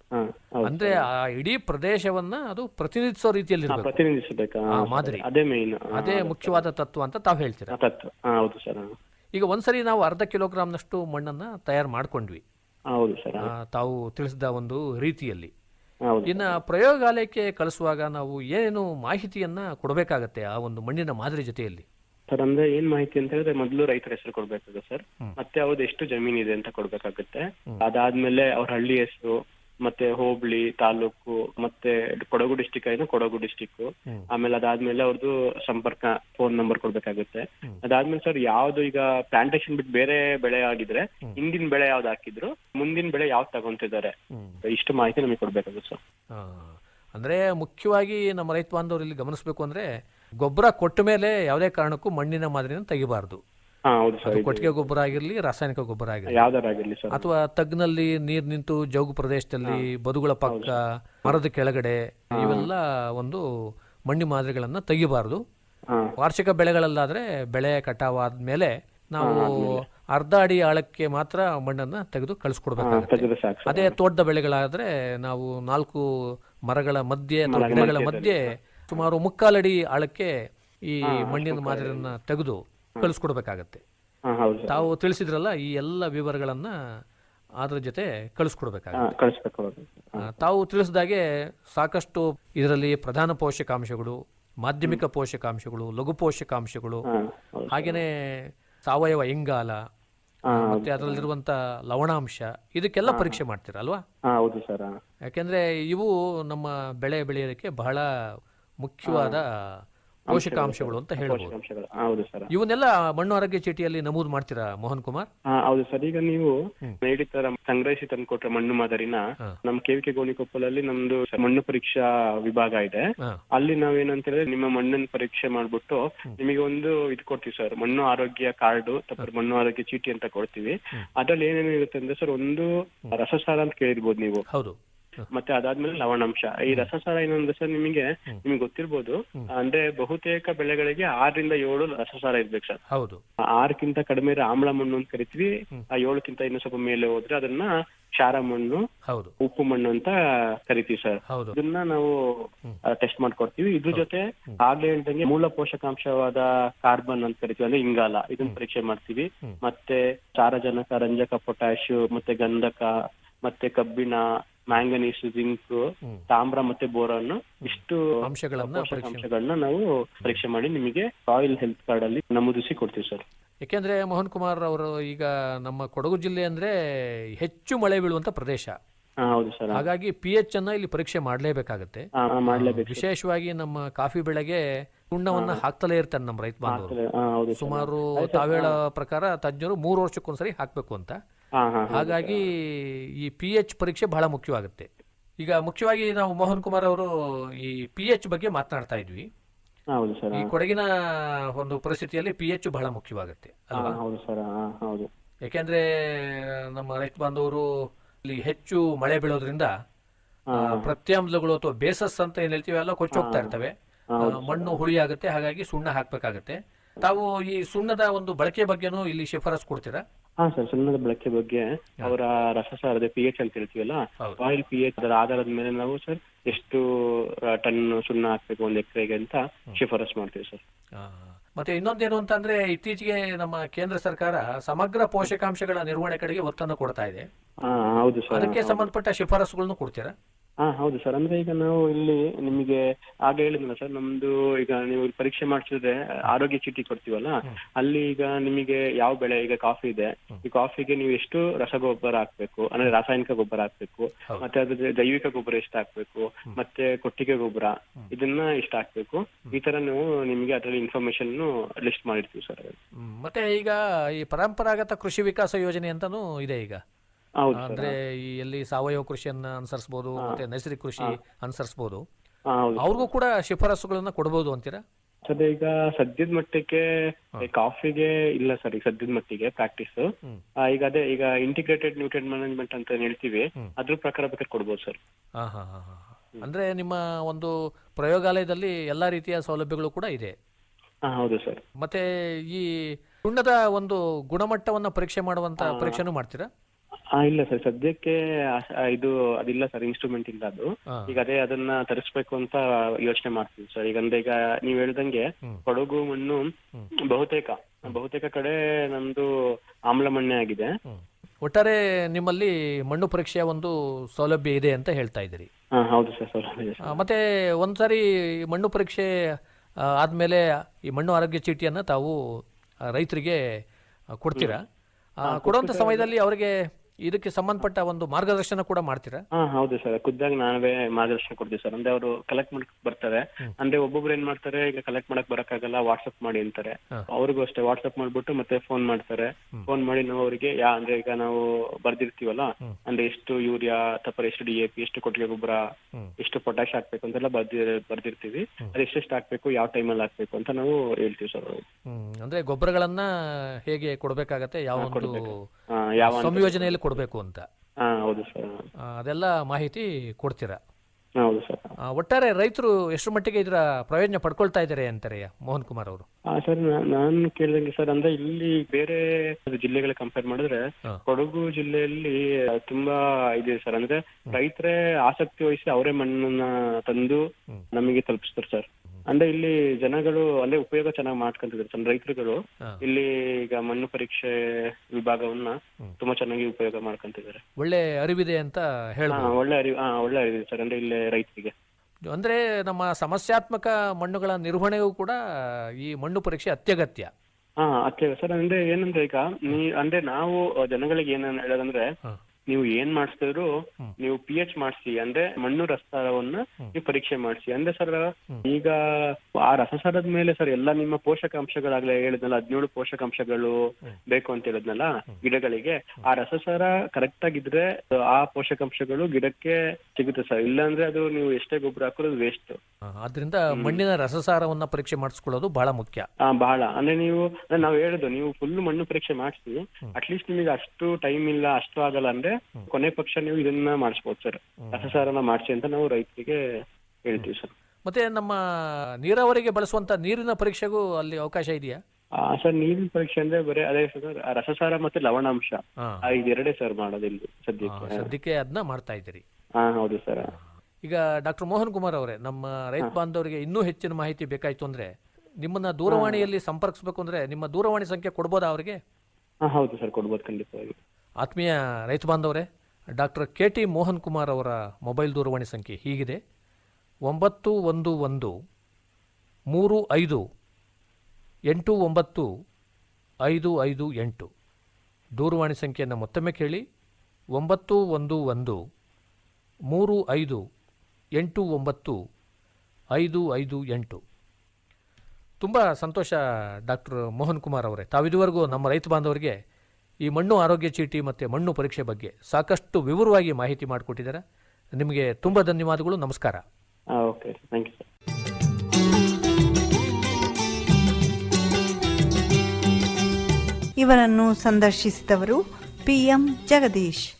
ಅಂದ್ರೆ ಆ ಇಡೀ ಪ್ರದೇಶವನ್ನ ಅದು ಪ್ರತಿನಿಧಿಸೋ ರೀತಿಯಲ್ಲಿ ಇರಬೇಕು ಪ್ರತಿನಿಧಿಸಬೇಕಾ? ಮಾದರಿ. ಅದೇ ಮೇನ್ ಅದೇ ಮುಖ್ಯವಾದ ತತ್ವ ಅಂತ ತಾವು ಹೇಳ್ತೀರಾ? ತತ್ವ. ಹೌದು ಸರ್ ಈಗ ಒಂದ್ಸರಿ ನಾವು ಅರ್ಧ ಕಿಲೋಗ್ರಾಮ್ನಷ್ಟು ಮಣ್ಣನ್ನ ತಯಾರು ಮಾಡ್ಕೊಂಡ್ವಿ. ಹೌದು ಸರ್ ತಾವು ತಿಳಿಸಿದ ಒಂದು ರೀತಿಯಲ್ಲಿ. ಇನ್ನ ಪ್ರಯೋಗಾಲಯಕ್ಕೆ ಕಳಿಸುವಾಗ ನಾವು ಏನು ಮಾಹಿತಿಯನ್ನ ಕೊಡಬೇಕಾಗತ್ತೆ ಆ ಒಂದು ಮಣ್ಣಿನ ಮಾದರಿ ಜೊತೆಯಲ್ಲಿ? ಸರ್ ಅಂದ್ರೆ ಏನ್ ಮಾಹಿತಿ ಅಂತ ಹೇಳಿದ್ರೆ ಮೊದಲು ರೈತರ ಹೆಸರು ಕೊಡ್ಬೇಕಾಗುತ್ತೆ ಸರ್. ಮತ್ತೆ ಅವ್ರದ್ದು ಎಷ್ಟು ಜಮೀನ್ ಇದೆ ಅಂತ ಕೊಡ್ಬೇಕಾಗತ್ತೆ. ಅದಾದ್ಮೇಲೆ ಅವ್ರ ಹಳ್ಳಿ ಹೆಸರು ಮತ್ತೆ ಹೋಬಳಿ ತಾಲೂಕು ಮತ್ತೆ ಕೊಡಗು ಡಿಸ್ಟಿಕ್ ಆಯ್ತು ಕೊಡಗು ಡಿಸ್ಟಿಕ್ ಆಮೇಲೆ ಅದಾದ್ಮೇಲೆ ಅವ್ರದ್ದು ಸಂಪರ್ಕ ಫೋನ್ ನಂಬರ್ ಕೊಡ್ಬೇಕಾಗುತ್ತೆ. ಅದಾದ್ಮೇಲೆ ಸರ್ ಯಾವ್ದು ಈಗ ಪ್ಲಾಂಟೇಶನ್ ಬಿಟ್ಟು ಬೇರೆ ಬೆಳೆ ಆಗಿದ್ರೆ ಹಿಂದಿನ ಬೆಳೆ ಯಾವ್ದು ಹಾಕಿದ್ರು ಮುಂದಿನ ಬೆಳೆ ಯಾವ್ದು ತಗೊಂತಿದ್ದಾರೆ? ಇಷ್ಟು ಮಾಹಿತಿ ನಮಗೆ ಕೊಡ್ಬೇಕಾಗುತ್ತೆ ಸರ್. ಅಂದ್ರೆ ಮುಖ್ಯವಾಗಿ ನಮ್ಮ ರೈತ ಬಾಂಧವರು ಇಲ್ಲಿ ಗಮನಿಸಬೇಕು ಅಂದ್ರೆ ಗೊಬ್ಬರ ಕೊಟ್ಟ ಮೇಲೆ ಯಾವುದೇ ಕಾರಣಕ್ಕೂ ಮಣ್ಣಿನ ಮಾದರಿನ ತೆಗಿಬಾರ್ದು. ಹಾ ಹೌದು ಸರ್ ಅದು ಕೊಟ್ಟಿಗೆ ಗೊಬ್ಬರ ಆಗಿರಲಿ ರಾಸಾಯನಿಕ ಗೊಬ್ಬರ ಆಗಿರಲಿ. ಸರ್ ಅಥವಾ ತಗ್ನಲ್ಲಿ ನೀರ್ ನಿಂತು ಜೌಗು ಪ್ರದೇಶದಲ್ಲಿ ಬದುಗಳ ಪಕ್ಕ ಮರದ ಕೆಳಗಡೆ ಇವೆಲ್ಲ ಒಂದು ಮಣ್ಣಿ ಮಾದರಿಗಳನ್ನ ತೆಗಿಬಾರದು. ಹಾ. ವಾರ್ಷಿಕ ಬೆಳೆಗಳಲ್ಲಾದ್ರೆ ಬೆಳೆ ಕಟಾವಾದ್ಮೇಲೆ ನಾವು ಅರ್ಧ ಅಡಿ ಆಳಕ್ಕೆ ಮಾತ್ರ ಮಣ್ಣನ್ನ ತೆಗೆದು ಕಳಿಸ್ಕೊಡ್ಬೇಕಾಗುತ್ತೆ. ತೆಗೆದ್ರೆ ಸಾಕು ಸರ್ ಅದೇ ತೋಟದ ಬೆಳೆಗಳಾದ್ರೆ ನಾವು ನಾಲ್ಕು ಮರಗಳ ಮಧ್ಯೆ ಅಥವಾ ಗಿಡಗಳ ಮಧ್ಯೆ ಸುಮಾರು ಮುಕ್ಕಾಲಡಿ ಆಳಕ್ಕೆ ಈ ಮಣ್ಣಿನ ಮಾದರಿಯನ್ನ ತೆಗೆದು ಕಳಿಸ್ಕೊಡ್ಬೇಕಾಗತ್ತೆ. ಹಾ ಹೌದು ತಾವು ತಿಳಿಸಿದ್ರಲ್ಲ ಈ ಎಲ್ಲ ವಿವರಗಳನ್ನ ಅದ್ರ ಜೊತೆ ಕಳಿಸ್ಕೊಡ್ಬೇಕಾಗತ್ತೆ. ಹಾ ಕಳಿಸ್ಬೇಕು ಹೌದು ಆ, ತಾವು ತಿಳಿಸಿದಾಗೆ ಸಾಕಷ್ಟು ಇದರಲ್ಲಿ ಪ್ರಧಾನ ಪೋಷಕಾಂಶಗಳು ಮಾಧ್ಯಮಿಕ ಪೋಷಕಾಂಶಗಳು ಲಘು ಪೋಷಕಾಂಶಗಳು ಹಾ ಹೌದು ಹಾಗೇನೆ ಸಾವಯವ ಇಂಗಾಲ ಮತ್ತೆ ಅದರಲ್ಲಿರುವಂತ ಲವಣಾಂಶ ಇದಕ್ಕೆಲ್ಲ ಪರೀಕ್ಷೆ ಮಾಡ್ತೀರಾ ಅಲ್ವಾ? ಹಾ ಹೌದು ಸರ್. ಹಾ ಯಾಕೆಂದ್ರೆ ಇವು ನಮ್ಮ ಬೆಳೆ ಬೆಳೆಯೋದಕ್ಕೆ ಬಹಳ ಮುಖ್ಯವಾದ ಪೋಷಕಾಂಶಗಳು ಅಂತ ಹೇಳಬಹುದು ಪೋಷಕಾಂಶಗಳು ಹೌದು ಸರ್. ಇವನ್ನೆಲ್ಲ ಮಣ್ಣು ಆರೋಗ್ಯ ಚೀಟಿಯಲ್ಲಿ ನಮೂದು ಮಾಡ್ತೀರಾ ಮೋಹನ್ ಕುಮಾರ್? ಹಾ ಹೌದು ಸರ್. ಈಗ ನೀವು ಹೇಳಿ ತರ ಸಂಗ್ರಹಿಸಿ ತಂದ್ಕೊಟ್ರೆ ಮಣ್ಣು ಮಾದರಿನ. ನಮ್ ಕೆವಿಕೆ ಗೋಣಿಕೊಪ್ಪಲಲ್ಲಿ ನಮ್ದು ಮಣ್ಣು ಪರೀಕ್ಷಾ ವಿಭಾಗ ಇದೆ. ಹಾ. ಅಲ್ಲಿ ನಾವೇನಂತ ಹೇಳಿದ್ರೆ ನಿಮ್ಮ ಮಣ್ಣನ್ನು ಪರೀಕ್ಷೆ ಮಾಡ್ಬಿಟ್ಟು ನಿಮಗೆ ಒಂದು ಇದು ಕೊಡ್ತೀವಿ ಸರ್. ಮಣ್ಣು ಆರೋಗ್ಯ ಕಾರ್ಡು ತಪ್ಪು ಮಣ್ಣು ಆರೋಗ್ಯ ಚೀಟಿ ಅಂತ ಕೊಡ್ತೀವಿ. ಅದ್ರಲ್ಲಿ ಏನೇನು ಇರುತ್ತೆ ಅಂದ್ರೆ ಸರ್ ಒಂದು ರಸಸಾರ ಅಂತ ಕೇಳಿರ್ಬೋದು ನೀವು. ಹೌದು. ಮತ್ತೆ ಅದಾದ್ಮೇಲೆ ಲವಣಾಂಶ. ಈ ರಸಸಾರ ಏನಂದ್ರೆ ಸರ್ ನಿಮಗೆ ನಿಮ್ಗೆ ಗೊತ್ತಿರ್ಬೋದು. ಅಂದ್ರೆ ಬಹುತೇಕ ಬೆಳೆಗಳಿಗೆ ಆರರಿಂದ ಏಳು ರಸಸಾರ ಇರ್ಬೇಕು ಸರ್. ಹೌದು. ಆರಕ್ಕಿಂತ ಕಡಿಮೆ ಆಮ್ಲ ಮಣ್ಣು ಅಂತ ಕರಿತೀವಿ. ಆ ಏಳಕ್ಕಿಂತ ಇನ್ನು ಸ್ವಲ್ಪ ಮೇಲೆ ಹೋದ್ರೆ ಅದನ್ನ ಕ್ಷಾರ ಮಣ್ಣು ಹೌದು. ಉಪ್ಪು ಮಣ್ಣು ಅಂತ ಕರಿತೀವಿ ಸರ್. ಇದನ್ನ ನಾವು ಟೆಸ್ಟ್ ಮಾಡ್ಕೊಡ್ತೀವಿ. ಇದ್ರ ಜೊತೆ ಆಗ್ಲೇ ಹೇಳ್ದಂಗೆ ಮೂಲ ಪೋಷಕಾಂಶವಾದ ಕಾರ್ಬನ್ ಅಂತ ಕರಿತೀವಿ. ಅಂದ್ರೆ ಇಂಗಾಲ. ಇದನ್ನ ಪರೀಕ್ಷೆ ಮಾಡ್ತೀವಿ. ಮತ್ತೆ ಸಾರಜನಕ ರಂಜಕ ಪೊಟ್ಯಾಶ್ ಮತ್ತೆ ಗಂಧಕ ಮತ್ತೆ ಕಬ್ಬಿಣ ಮ್ಯಾಂಗನೀಸ್ ಜಿಂಕ್ ತಾಮ್ರ ಮತ್ತೆ ಬೋರಾನ್ ಇಷ್ಟು ಅಂಶಗಳನ್ನ ನಾವು ಪರೀಕ್ಷೆ ಮಾಡಿ ನಿಮಗೆ ಸಾಯಿಲ್ ಹೆಲ್ತ್ ಕಾರ್ಡ್ ಅಲ್ಲಿ ನಮೂದಿಸಿ ಕೊಡ್ತೀವಿ ಸರ್. ಯಾಕೆಂದ್ರೆ ಮೋಹನ್ ಕುಮಾರ್ ಅವರು ಈಗ ನಮ್ಮ ಕೊಡಗು ಜಿಲ್ಲೆ ಅಂದ್ರೆ ಹೆಚ್ಚು ಮಳೆ ಬೀಳುವಂತ ಪ್ರದೇಶ. ಹೌದು ಸರ್ ಹಾಗಾಗಿ ಪಿ ಎಚ್ ಅನ್ನ ಇಲ್ಲಿ ಪರೀಕ್ಷೆ ಮಾಡಲೇಬೇಕಾಗುತ್ತೆ. ವಿಶೇಷವಾಗಿ ನಮ್ಮ ಕಾಫಿ ಬೆಳೆಗೆ ಸುಣ್ಣವನ್ನ ಹಾಕ್ತಲೇ ಇರ್ತಾರೆ ನಮ್ಮ ರೈತ ಬಾಂಧವರು. ಸುಮಾರು ತಾವೇಳ ಪ್ರಕಾರ ತಜ್ಞರು ಮೂರು ವರ್ಷಕ್ಕೊಂದ್ಸರಿ ಹಾಕ್ಬೇಕು ಅಂತ. ಹಾಗಾಗಿ ಈ ಪಿ ಎಚ್ ಪರೀಕ್ಷೆ ಬಹಳ ಮುಖ್ಯವಾಗುತ್ತೆ. ಈಗ ಮುಖ್ಯವಾಗಿ ನಾವು ಮೋಹನ್ ಕುಮಾರ್ ಅವರು ಈ ಪಿ ಎಚ್ ಬಗ್ಗೆ ಮಾತನಾಡ್ತಾ ಇದ್ವಿ. ಈ ಕೊಡಗಿನ ಒಂದು ಪರಿಸ್ಥಿತಿಯಲ್ಲಿ ಪಿ ಎಚ್ ಬಹಳ ಮುಖ್ಯವಾಗುತ್ತೆ ಯಾಕೆಂದ್ರೆ ನಮ್ಮ ರೈತ ಬಾಂಧವರು ಇಲ್ಲಿ ಹೆಚ್ಚು ಮಳೆ ಬೀಳೋದ್ರಿಂದ ಪ್ರತ್ಯಾಮ್ಲಗಳು ಅಥವಾ ಬೇಸಸ್ ಅಂತ ಏನ್ ಹೇಳ್ತೀವಿ ಎಲ್ಲ ಕೊಚ್ಚೋಗ್ತಾ ಇರ್ತವೆ. ಮಣ್ಣು ಹುಳಿ ಆಗುತ್ತೆ ಹಾಗಾಗಿ ಸುಣ್ಣ ಹಾಕ್ಬೇಕಾಗತ್ತೆ. ತಾವು ಈ ಸುಣ್ಣದ ಒಂದು ಬಳಕೆ ಬಗ್ಗೆನೂ ಇಲ್ಲಿ ಶಿಫಾರಸ್ ಕೊಡ್ತೀರಾ? ಹಾ ಸರ್ ಸುಣ್ಣದ ಬಳಕೆ ಬಗ್ಗೆ ಅವರ ರಸಸಾರ ಅದೇ ಪಿ ಎಚ್ ಅಂತ ಹೇಳ್ತೀವಲ್ಲ. ಆಯಿಲ್ ಪಿ ಎಚ್ ಅದರ ಆಧಾರದ ಮೇಲೆ ನಾವು ಸರ್ ಎಷ್ಟು ಟನ್ ಸುಣ್ಣ ಹಾಕ್ಬೇಕು ಒಂದ್ ಎಕರೆಗೆ ಅಂತ ಶಿಫಾರಸ್ ಮಾಡ್ತೀವಿ ಸರ್. ಮತ್ತೆ ಇನ್ನೊಂದೇನು ಅಂತಂದ್ರೆ ಇತ್ತೀಚೆಗೆ ನಮ್ಮ ಕೇಂದ್ರ ಸರ್ಕಾರ ಸಮಗ್ರ ಪೋಷಕಾಂಶಗಳ ನಿರ್ವಹಣೆ ಕಡೆಗೆ ಒತ್ತನ್ನು ಕೊಡ್ತಾ ಇದೆ. ಹೌದು ಸರ್. ಅದಕ್ಕೆ ಸಂಬಂಧಪಟ್ಟ ಶಿಫಾರಸುಗಳನ್ನು ಕೊಡ್ತೀರಾ? ಹಾ ಹೌದು ಸರ್ ಅಂದ್ರೆ ಈಗ ನಾವು ಇಲ್ಲಿ ನಿಮಗೆ ಆಗ ಹೇಳಿದ್ನಲ್ಲ ಸರ್ ನಮ್ದು ಈಗ ನೀವು ಪರೀಕ್ಷೆ ಮಾಡಿಸಿದ್ರೆ ಆರೋಗ್ಯ ಚೀಟಿ ಕೊಡ್ತೀವಲ್ಲ ಅಲ್ಲಿ ಈಗ ನಿಮಗೆ ಯಾವ ಬೆಳೆ ಈಗ ಕಾಫಿ ಇದೆ. ಈ ಕಾಫಿಗೆ ನೀವು ಎಷ್ಟು ರಸಗೊಬ್ಬರ ಹಾಕ್ಬೇಕು? ಅಂದ್ರೆ ರಾಸಾಯನಿಕ ಗೊಬ್ಬರ ಹಾಕ್ಬೇಕು ಮತ್ತೆ ಅದ್ರ ಜೈವಿಕ ಗೊಬ್ಬರ ಎಷ್ಟು ಹಾಕ್ಬೇಕು ಮತ್ತೆ ಕೊಟ್ಟಿಗೆ ಗೊಬ್ಬರ ಇದನ್ನ ಇಷ್ಟ ಹಾಕ್ಬೇಕು? ಈ ತರ ನಾವು ನಿಮಗೆ ಅದರಲ್ಲಿ ಇನ್ಫಾರ್ಮೇಶನ್ ಲಿಸ್ಟ್ ಮಾಡಿರ್ತೀವಿ ಸರ್ ಮತ್ತೆ ಈಗ ಈ ಪರಂಪರಾಗತ ಕೃಷಿ ವಿಕಾಸ ಯೋಜನೆ ಅಂತಾನೂ ಇದೆ ಈಗ. ಅಂದ್ರೆ ಈ ಎಲ್ಲಿ ಸಾವಯವ ಕೃಷಿಯನ್ನ ಅನುಸರಿಸಬಹುದು ಮತ್ತೆ ನೈಸರ್ಗಿಕ ಕೃಷಿ ಅನುಸರಿಸಬಹುದು ಅವ್ರಿಗೂ ಕೂಡ ಶಿಫಾರಸುಗಳನ್ನ ಕೊಡಬಹುದು ಅಂತೀರಾ? ಸರ್ ಈಗ ಸದ್ಯದ ಮಟ್ಟಕ್ಕೆ ಕಾಫಿಗೆ ಇಲ್ಲ ಸರ್ ಈಗ ಸದ್ಯದ ಮಟ್ಟಿಗೆ ಪ್ರಾಕ್ಟೀಸ್ ಈಗ ಅದೇ ಈಗ ಇಂಟಿಗ್ರೇಟೆಡ್ ನ್ಯೂಟ್ರಿಯನ್ ಮ್ಯಾನೇಜ್ಮೆಂಟ್ ಅಂತ ಹೇಳ್ತೀವಿ. ಅದ್ರ ಪ್ರಕಾರ ಬೇಕಾದ್ರೆ ಕೊಡ್ಬೋದು ಸರ್. ಅಂದ್ರೆ ನಿಮ್ಮ ಒಂದು ಪ್ರಯೋಗಾಲಯದಲ್ಲಿ ಎಲ್ಲಾ ರೀತಿಯ ಸೌಲಭ್ಯಗಳು ಕೂಡ ಇದೆ. ಹೌದು ಸರ್. ಮತ್ತೆ ಈ ಸುಣ್ಣದ ಒಂದು ಗುಣಮಟ್ಟವನ್ನ ಪರೀಕ್ಷೆ ಮಾಡುವಂತ ಪರೀಕ್ಷೆನೂ ಮಾಡ್ತೀರಾ? ಹಾ ಇಲ್ಲ ಸರ್ ಸದ್ಯಕ್ಕೆ ಆ- ಆ ಇದು ಅದಿಲ್ಲ ಸರ್ ಇನ್ಸ್ಟ್ರೂಮೆಂಟ್ ಇಲ್ಲ ಅದು. ಈಗ ಅದೇ ಅದನ್ನ ತರಿಸ್ಬೇಕು ಅಂತ ಯೋಚನೆ ಮಾಡ್ತೀವಿ ಸರ್. ಈಗ ಅಂದ್ರೆ ಈಗ ನೀವ್ ಹೇಳ್ದಂಗೆ ಹ್ಮ್. ಕೊಡಗು ಮಣ್ಣು ಬಹುತೇಕ ಬಹುತೇಕ ಕಡೆ ನಮ್ದು ಆಮ್ಲ ಮಣ್ಣೆ ಆಗಿದೆ. ಹ್ಮ್. ಒಟ್ಟಾರೆ ನಿಮ್ಮಲ್ಲಿ ಮಣ್ಣು ಪರೀಕ್ಷೆಯ ಒಂದು ಸೌಲಭ್ಯ ಇದೆ ಅಂತ ಹೇಳ್ತಾ ಇದ್ದೀರಿ. ಹಾ ಹೌದು ಸರ್ ಸರ್. ಆ, ಮತ್ತೆ ಒಂದ್ಸಾರಿ ಮಣ್ಣು ಪರೀಕ್ಷೆ ಆ, ಆದ್ಮೇಲೆ ಈ ಮಣ್ಣು ಆರೋಗ್ಯ ಚೀಟಿಯನ್ನ ತಾವು ಆ, ರೈತರಿಗೆ ಆ, ಕೊಡ್ತೀರಾ? ಆ, ಕೊಡುವಂತ ಸಮಯದಲ್ಲಿ ಅವರಿಗೆ ಇದಕ್ಕೆ ಸಂಬಂಧಪಟ್ಟ ಒಂದು ಮಾರ್ಗದರ್ಶನ ಕೂಡ ಮಾಡ್ತೀರಾ? ಹಾ ಹೌದು ಸರ್. ಖುದ್ದಾಗಿ ನಾವೇ ಮಾರ್ಗದರ್ಶನ ಕೊಡ್ತೀವಿ ಸರ್. ಅಂದ್ರೆ ಅವರು ಕಲೆಕ್ಟ್ ಮಾಡಕ್ ಬರ್ತಾರೆ. ಅಂದ್ರೆ ಒಬ್ಬೊಬ್ರು ಏನ್ ಮಾಡ್ತಾರೆ ಈಗ ಕಲೆಕ್ಟ್ ಮಾಡಕ್ ಬರಕ್ಕಾಗಲ್ಲ ವಾಟ್ಸ್ಆಪ್ ಮಾಡಿ ಅಂತಾರೆ. ಅವ್ರಿಗೂ ಅಷ್ಟೇ ವಾಟ್ಸ್ಆಪ್ ಮಾಡ್ಬಿಟ್ಟು ಮತ್ತೆ ಫೋನ್ ಮಾಡ್ತಾರೆ. ಫೋನ್ ಮಾಡಿ ನಾವು ಅವರಿಗೆ ಯಾ ಅಂದ್ರೆ ಈಗ ನಾವು ಬರ್ದಿರ್ತೀವಲ್ಲ ಅಂದ್ರೆ ಎಷ್ಟು ಯೂರಿಯಾ ಅಥವಾ ಎಷ್ಟು ಡಿ ಎ ಪಿ ಎಷ್ಟು ಕೊಟ್ಟಿಗೆ ಗೊಬ್ಬರ. ಎಷ್ಟು ಪೊಟ್ಯಾಶ್ ಹಾಕ್ಬೇಕು ಅಂತೆಲ್ಲ ಬರ್ದಿ ಬರ್ದಿರ್ತೀವಿ. ಅದು ಎಷ್ಟೆಷ್ಟು ಹಾಕ್ಬೇಕು ಯಾವ ಟೈಮಲ್ಲಿ ಹಾಕ್ಬೇಕು ಅಂತ ನಾವು ಹೇಳ್ತೀವಿ ಸರ್ ಅಂದ್ರೆ ಗೊಬ್ಬರಗಳನ್ನ ಹೇಗೆ ಕೊಡ್ಬೇಕಾಗತ್ತೆ? ಯಾವ ಒಂದು ಯಾವ ಸಂಯೋಜನೆಯಲ್ಲಿ ಕೊಡಬೇಕು ಅಂತ. ಹಾ ಹೌದು ಸರ್. ಆ, ಅದೆಲ್ಲ ಮಾಹಿತಿ ಕೊಡ್ತೀರಾ? ಹೌದು ಸರ್. ಆ, ಒಟ್ಟಾರೆ ರೈತರು ಎಷ್ಟು ಮಟ್ಟಿಗೆ ಇದರ ಪ್ರಯೋಜನ ಪಡ್ಕೊಳ್ತಾ ಇದ್ದಾರೆ ಅಂತಾರೆ ಮೋಹನ್ ಕುಮಾರ್ ಅವರು? ಆ ಸರ್ ನಾನು ಕೇಳಿದಂಗೆ ಸರ್ ಅಂದ್ರೆ ಇಲ್ಲಿ ಬೇರೆ ಜಿಲ್ಲೆಗಳ ಕಂಪೇರ್ ಮಾಡಿದ್ರೆ ಹಾ. ಕೊಡಗು ಜಿಲ್ಲೆಯಲ್ಲಿ ತುಂಬಾ ಇದೆ ಸರ್. ಅಂದ್ರೆ ರೈತರೇ ಆಸಕ್ತಿ ವಹಿಸಿ ಅವರೇ ಮಣ್ಣನ್ನ ತಂದು. ನಮಗೆ ತಲುಪಿಸ್ತಾರೆ ಸರ್. ಅಂದ್ರೆ ಇಲ್ಲಿ ಜನಗಳು ಅಲ್ಲೇ ಉಪಯೋಗ ಚೆನ್ನಾಗಿ ಮಾಡ್ಕೊಂತಿದ್ರು ಸಣ್ಣ ರೈತರುಗಳು. ಇಲ್ಲಿ ಈಗ ಮಣ್ಣು ಪರೀಕ್ಷೆ ವಿಭಾಗವನ್ನ ತುಂಬಾ ಚೆನ್ನಾಗಿ ಉಪಯೋಗ ಮಾಡ್ಕೊಂತಿದ್ದಾರೆ. ಒಳ್ಳೆ ಅರಿವಿದೆ ಅಂತ ಹೇಳ ಒಳ್ಳೆ ಅರಿವು ಹಾ ಒಳ್ಳೆ ಅರಿವಿದೆ ಸರ್. ಅಂದ್ರೆ ಇಲ್ಲಿ ರೈತರಿಗೆ. ಅಂದ್ರೆ ನಮ್ಮ ಸಮಸ್ಯಾತ್ಮಕ ಮಣ್ಣುಗಳ ನಿರ್ವಹಣೆಗೂ ಕೂಡ ಈ ಮಣ್ಣು ಪರೀಕ್ಷೆ ಅತ್ಯಗತ್ಯ. ಹಾ ಅತ್ಯ ಸರ್ ಅಂದ್ರೆ ಏನಂದ್ರೆ ಈಗ ನೀ ಅಂದ್ರೆ ನಾವು ಜನಗಳಿಗೆ ಏನ್ ಹೇಳೋದಂದ್ರೆ. ನೀವು ಏನ್ ಮಾಡಿಸಿದ್ರು ನೀವು ಪಿ ಎಚ್ ಮಾಡಿಸಿ ಅಂದ್ರೆ ಮಣ್ಣು ರಸಸಾರವನ್ನ ನೀವು ಪರೀಕ್ಷೆ ಮಾಡಿಸಿ. ಅಂದ್ರೆ ಸರ್ ಈಗ ಆ ರಸಸಾರದ ಮೇಲೆ ಸರ್ ಎಲ್ಲ ನಿಮ್ಮ ಪೋಷಕಾಂಶಗಳಾಗ್ಲೇ ಹೇಳಿದ್ನಲ್ಲ ಹದಿನೇಳು ಪೋಷಕಾಂಶಗಳು ಬೇಕು ಅಂತ ಹೇಳಿದ್ನಲ್ಲ ಗಿಡಗಳಿಗೆ ಆ ರಸಸಾರ ಕರೆಕ್ಟ್ ಆಗಿದ್ರೆ ಆ ಪೋಷಕಾಂಶಗಳು ಗಿಡಕ್ಕೆ ಸಿಗುತ್ತೆ ಸರ್. ಇಲ್ಲಾಂದ್ರೆ ಅದು ನೀವು ಎಷ್ಟೇ ಗೊಬ್ಬರ ಹಾಕೋದು ವೇಸ್ಟ್ ಅದರಿಂದ ಆದ್ರಿಂದ ಮಣ್ಣಿನ ರಸಸಾರವನ್ನ ಪರೀಕ್ಷೆ ಮಾಡಿಸ್ಕೊಳ್ಳೋದು ಬಹಳ ಮುಖ್ಯ. ಬಹಳ. ಅಂದ್ರೆ ನೀವು ನಾವು ಹೇಳುದು ನೀವು ಫುಲ್ ಮಣ್ಣು ಪರೀಕ್ಷೆ ಮಾಡಿಸಿ ಅಟ್ಲೀಸ್ಟ್ ನಿಮಗೆ ಅಷ್ಟು ಟೈಮ್ ಇಲ್ಲ ಅಷ್ಟು ಆಗಲ್ಲ. ಅಂದ್ರೆ ಕೊನೆ ಪಕ್ಷ ನೀವು ಇದನ್ನ ಮಾಡಿಸ್ಬೋದು ಸರ್. ರಸಸಾರನ ಮಾಡಿಸಿ ಅಂತ ನಾವು ರೈತರಿಗೆ ಹೇಳ್ತೀವಿ ಸರ್. ಮತ್ತೆ ನಮ್ಮ ನೀರಾವರಿಗೆ ಬಳಸುವಂತ ನೀರಿನ ಪರೀಕ್ಷೆಗೂ ಅಲ್ಲಿ ಅವಕಾಶ ಇದೆಯಾ? ಸರ್ ನೀರಿನ ಪರೀಕ್ಷೆ ಅಂದ್ರೆ ಬರೀ ಅದೇ ಸರ್ ರಸಸಾರ ಮತ್ತೆ ಲವಣಾಂಶ. ಆ, ಇದೆರಡೇ ಸರ್ ಮಾಡೋದಿಲ್ಲ ಸದ್ಯಕ್ಕೆ. ಸದ್ಯಕ್ಕೆ ಅದನ್ನ ಮಾಡ್ತಾ ಇದ್ದೀರಿ. ಹಾ ಹೌದು ಸರ್. ಈಗ ಡಾಕ್ಟರ್ ಮೋಹನ್ ಕುಮಾರ್ ಅವರೇ ನಮ್ಮ ರೈತ ಬಾಂಧವರಿಗೆ ಇನ್ನೂ ಹೆಚ್ಚಿನ ಮಾಹಿತಿ ಬೇಕಾಯ್ತು ಅಂದ್ರೆ ನಿಮ್ಮನ್ನ ದೂರವಾಣಿಯಲ್ಲಿ ಸಂಪರ್ಕಿಸಬೇಕು ಅಂದ್ರೆ ನಿಮ್ಮ ದೂರವಾಣಿ ಸಂಖ್ಯೆ ಕೊಡ್ಬೋದಾ ಅವರಿಗೆ? ಹಾ ಹೌದು ಸರ್ ಕೊಡ್ಬೋದು ಖಂಡಿತವಾಗಿ. ಆತ್ಮೀಯ ರೈತ ಬಾಂಧವರೇ, doctor K T Mohan Kumar ಅವರ ಮೊಬೈಲ್ ದೂರವಾಣಿ ಸಂಖ್ಯೆ ಹೀಗಿದೆ. ಒಂಬತ್ತು ಒಂದು ಒಂದು ಮೂರು ಐದು ಎಂಟು ಒಂಬತ್ತು ಐದು ಐದು ಎಂಟು. ದೂರವಾಣಿ ಸಂಖ್ಯೆಯನ್ನು ಮತ್ತೊಮ್ಮೆ ಕೇಳಿ. ಒಂಬತ್ತು ಒಂದು ಒಂದು ಮೂರು ಐದು ಎಂಟು ಒಂಬತ್ತು ಐದು ಐದು ಎಂಟು. ತುಂಬ ಸಂತೋಷ ಡಾಕ್ಟರ್ ಮೋಹನ್ ಕುಮಾರ್ ಅವರೇ. ತಾವಿದುವರೆಗೂ ನಮ್ಮ ರೈತ ಬಾಂಧವರಿಗೆ ಈ ಮಣ್ಣು ಆರೋಗ್ಯ ಚೀಟಿ ಮತ್ತು ಮಣ್ಣು ಪರೀಕ್ಷೆ ಬಗ್ಗೆ ಸಾಕಷ್ಟು ವಿವರವಾಗಿ ಮಾಹಿತಿ ಮಾಡಿಕೊಟ್ಟಿದ್ದಾರೆ. ನಿಮಗೆ ತುಂಬ ಧನ್ಯವಾದಗಳು. ನಮಸ್ಕಾರ. ಓಕೆ. ಥ್ಯಾಂಕ್ ಯು ಇವರನ್ನು ಸಂದರ್ಶಿಸಿದವರು ಪಿಎಂ ಜಗದೀಶ್.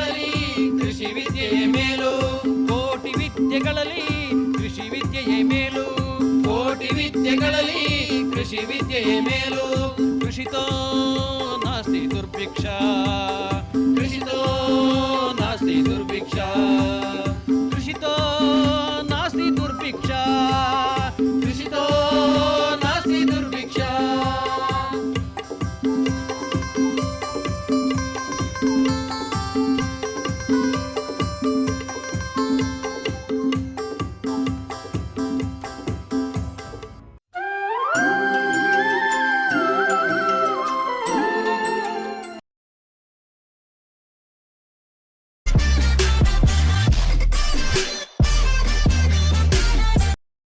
ಕೃಷಿ ವಿದ್ಯೆಯೇ ಮೇಲು ಕೃಷಿತೋ ನಾಸ್ತಿ ದುರ್ಭಿಕ್ಷ ಕೃಷಿತೋ ನಾಸ್ತಿ ದುರ್ಭಿಕ್ಷ ಕೃಷಿತೋ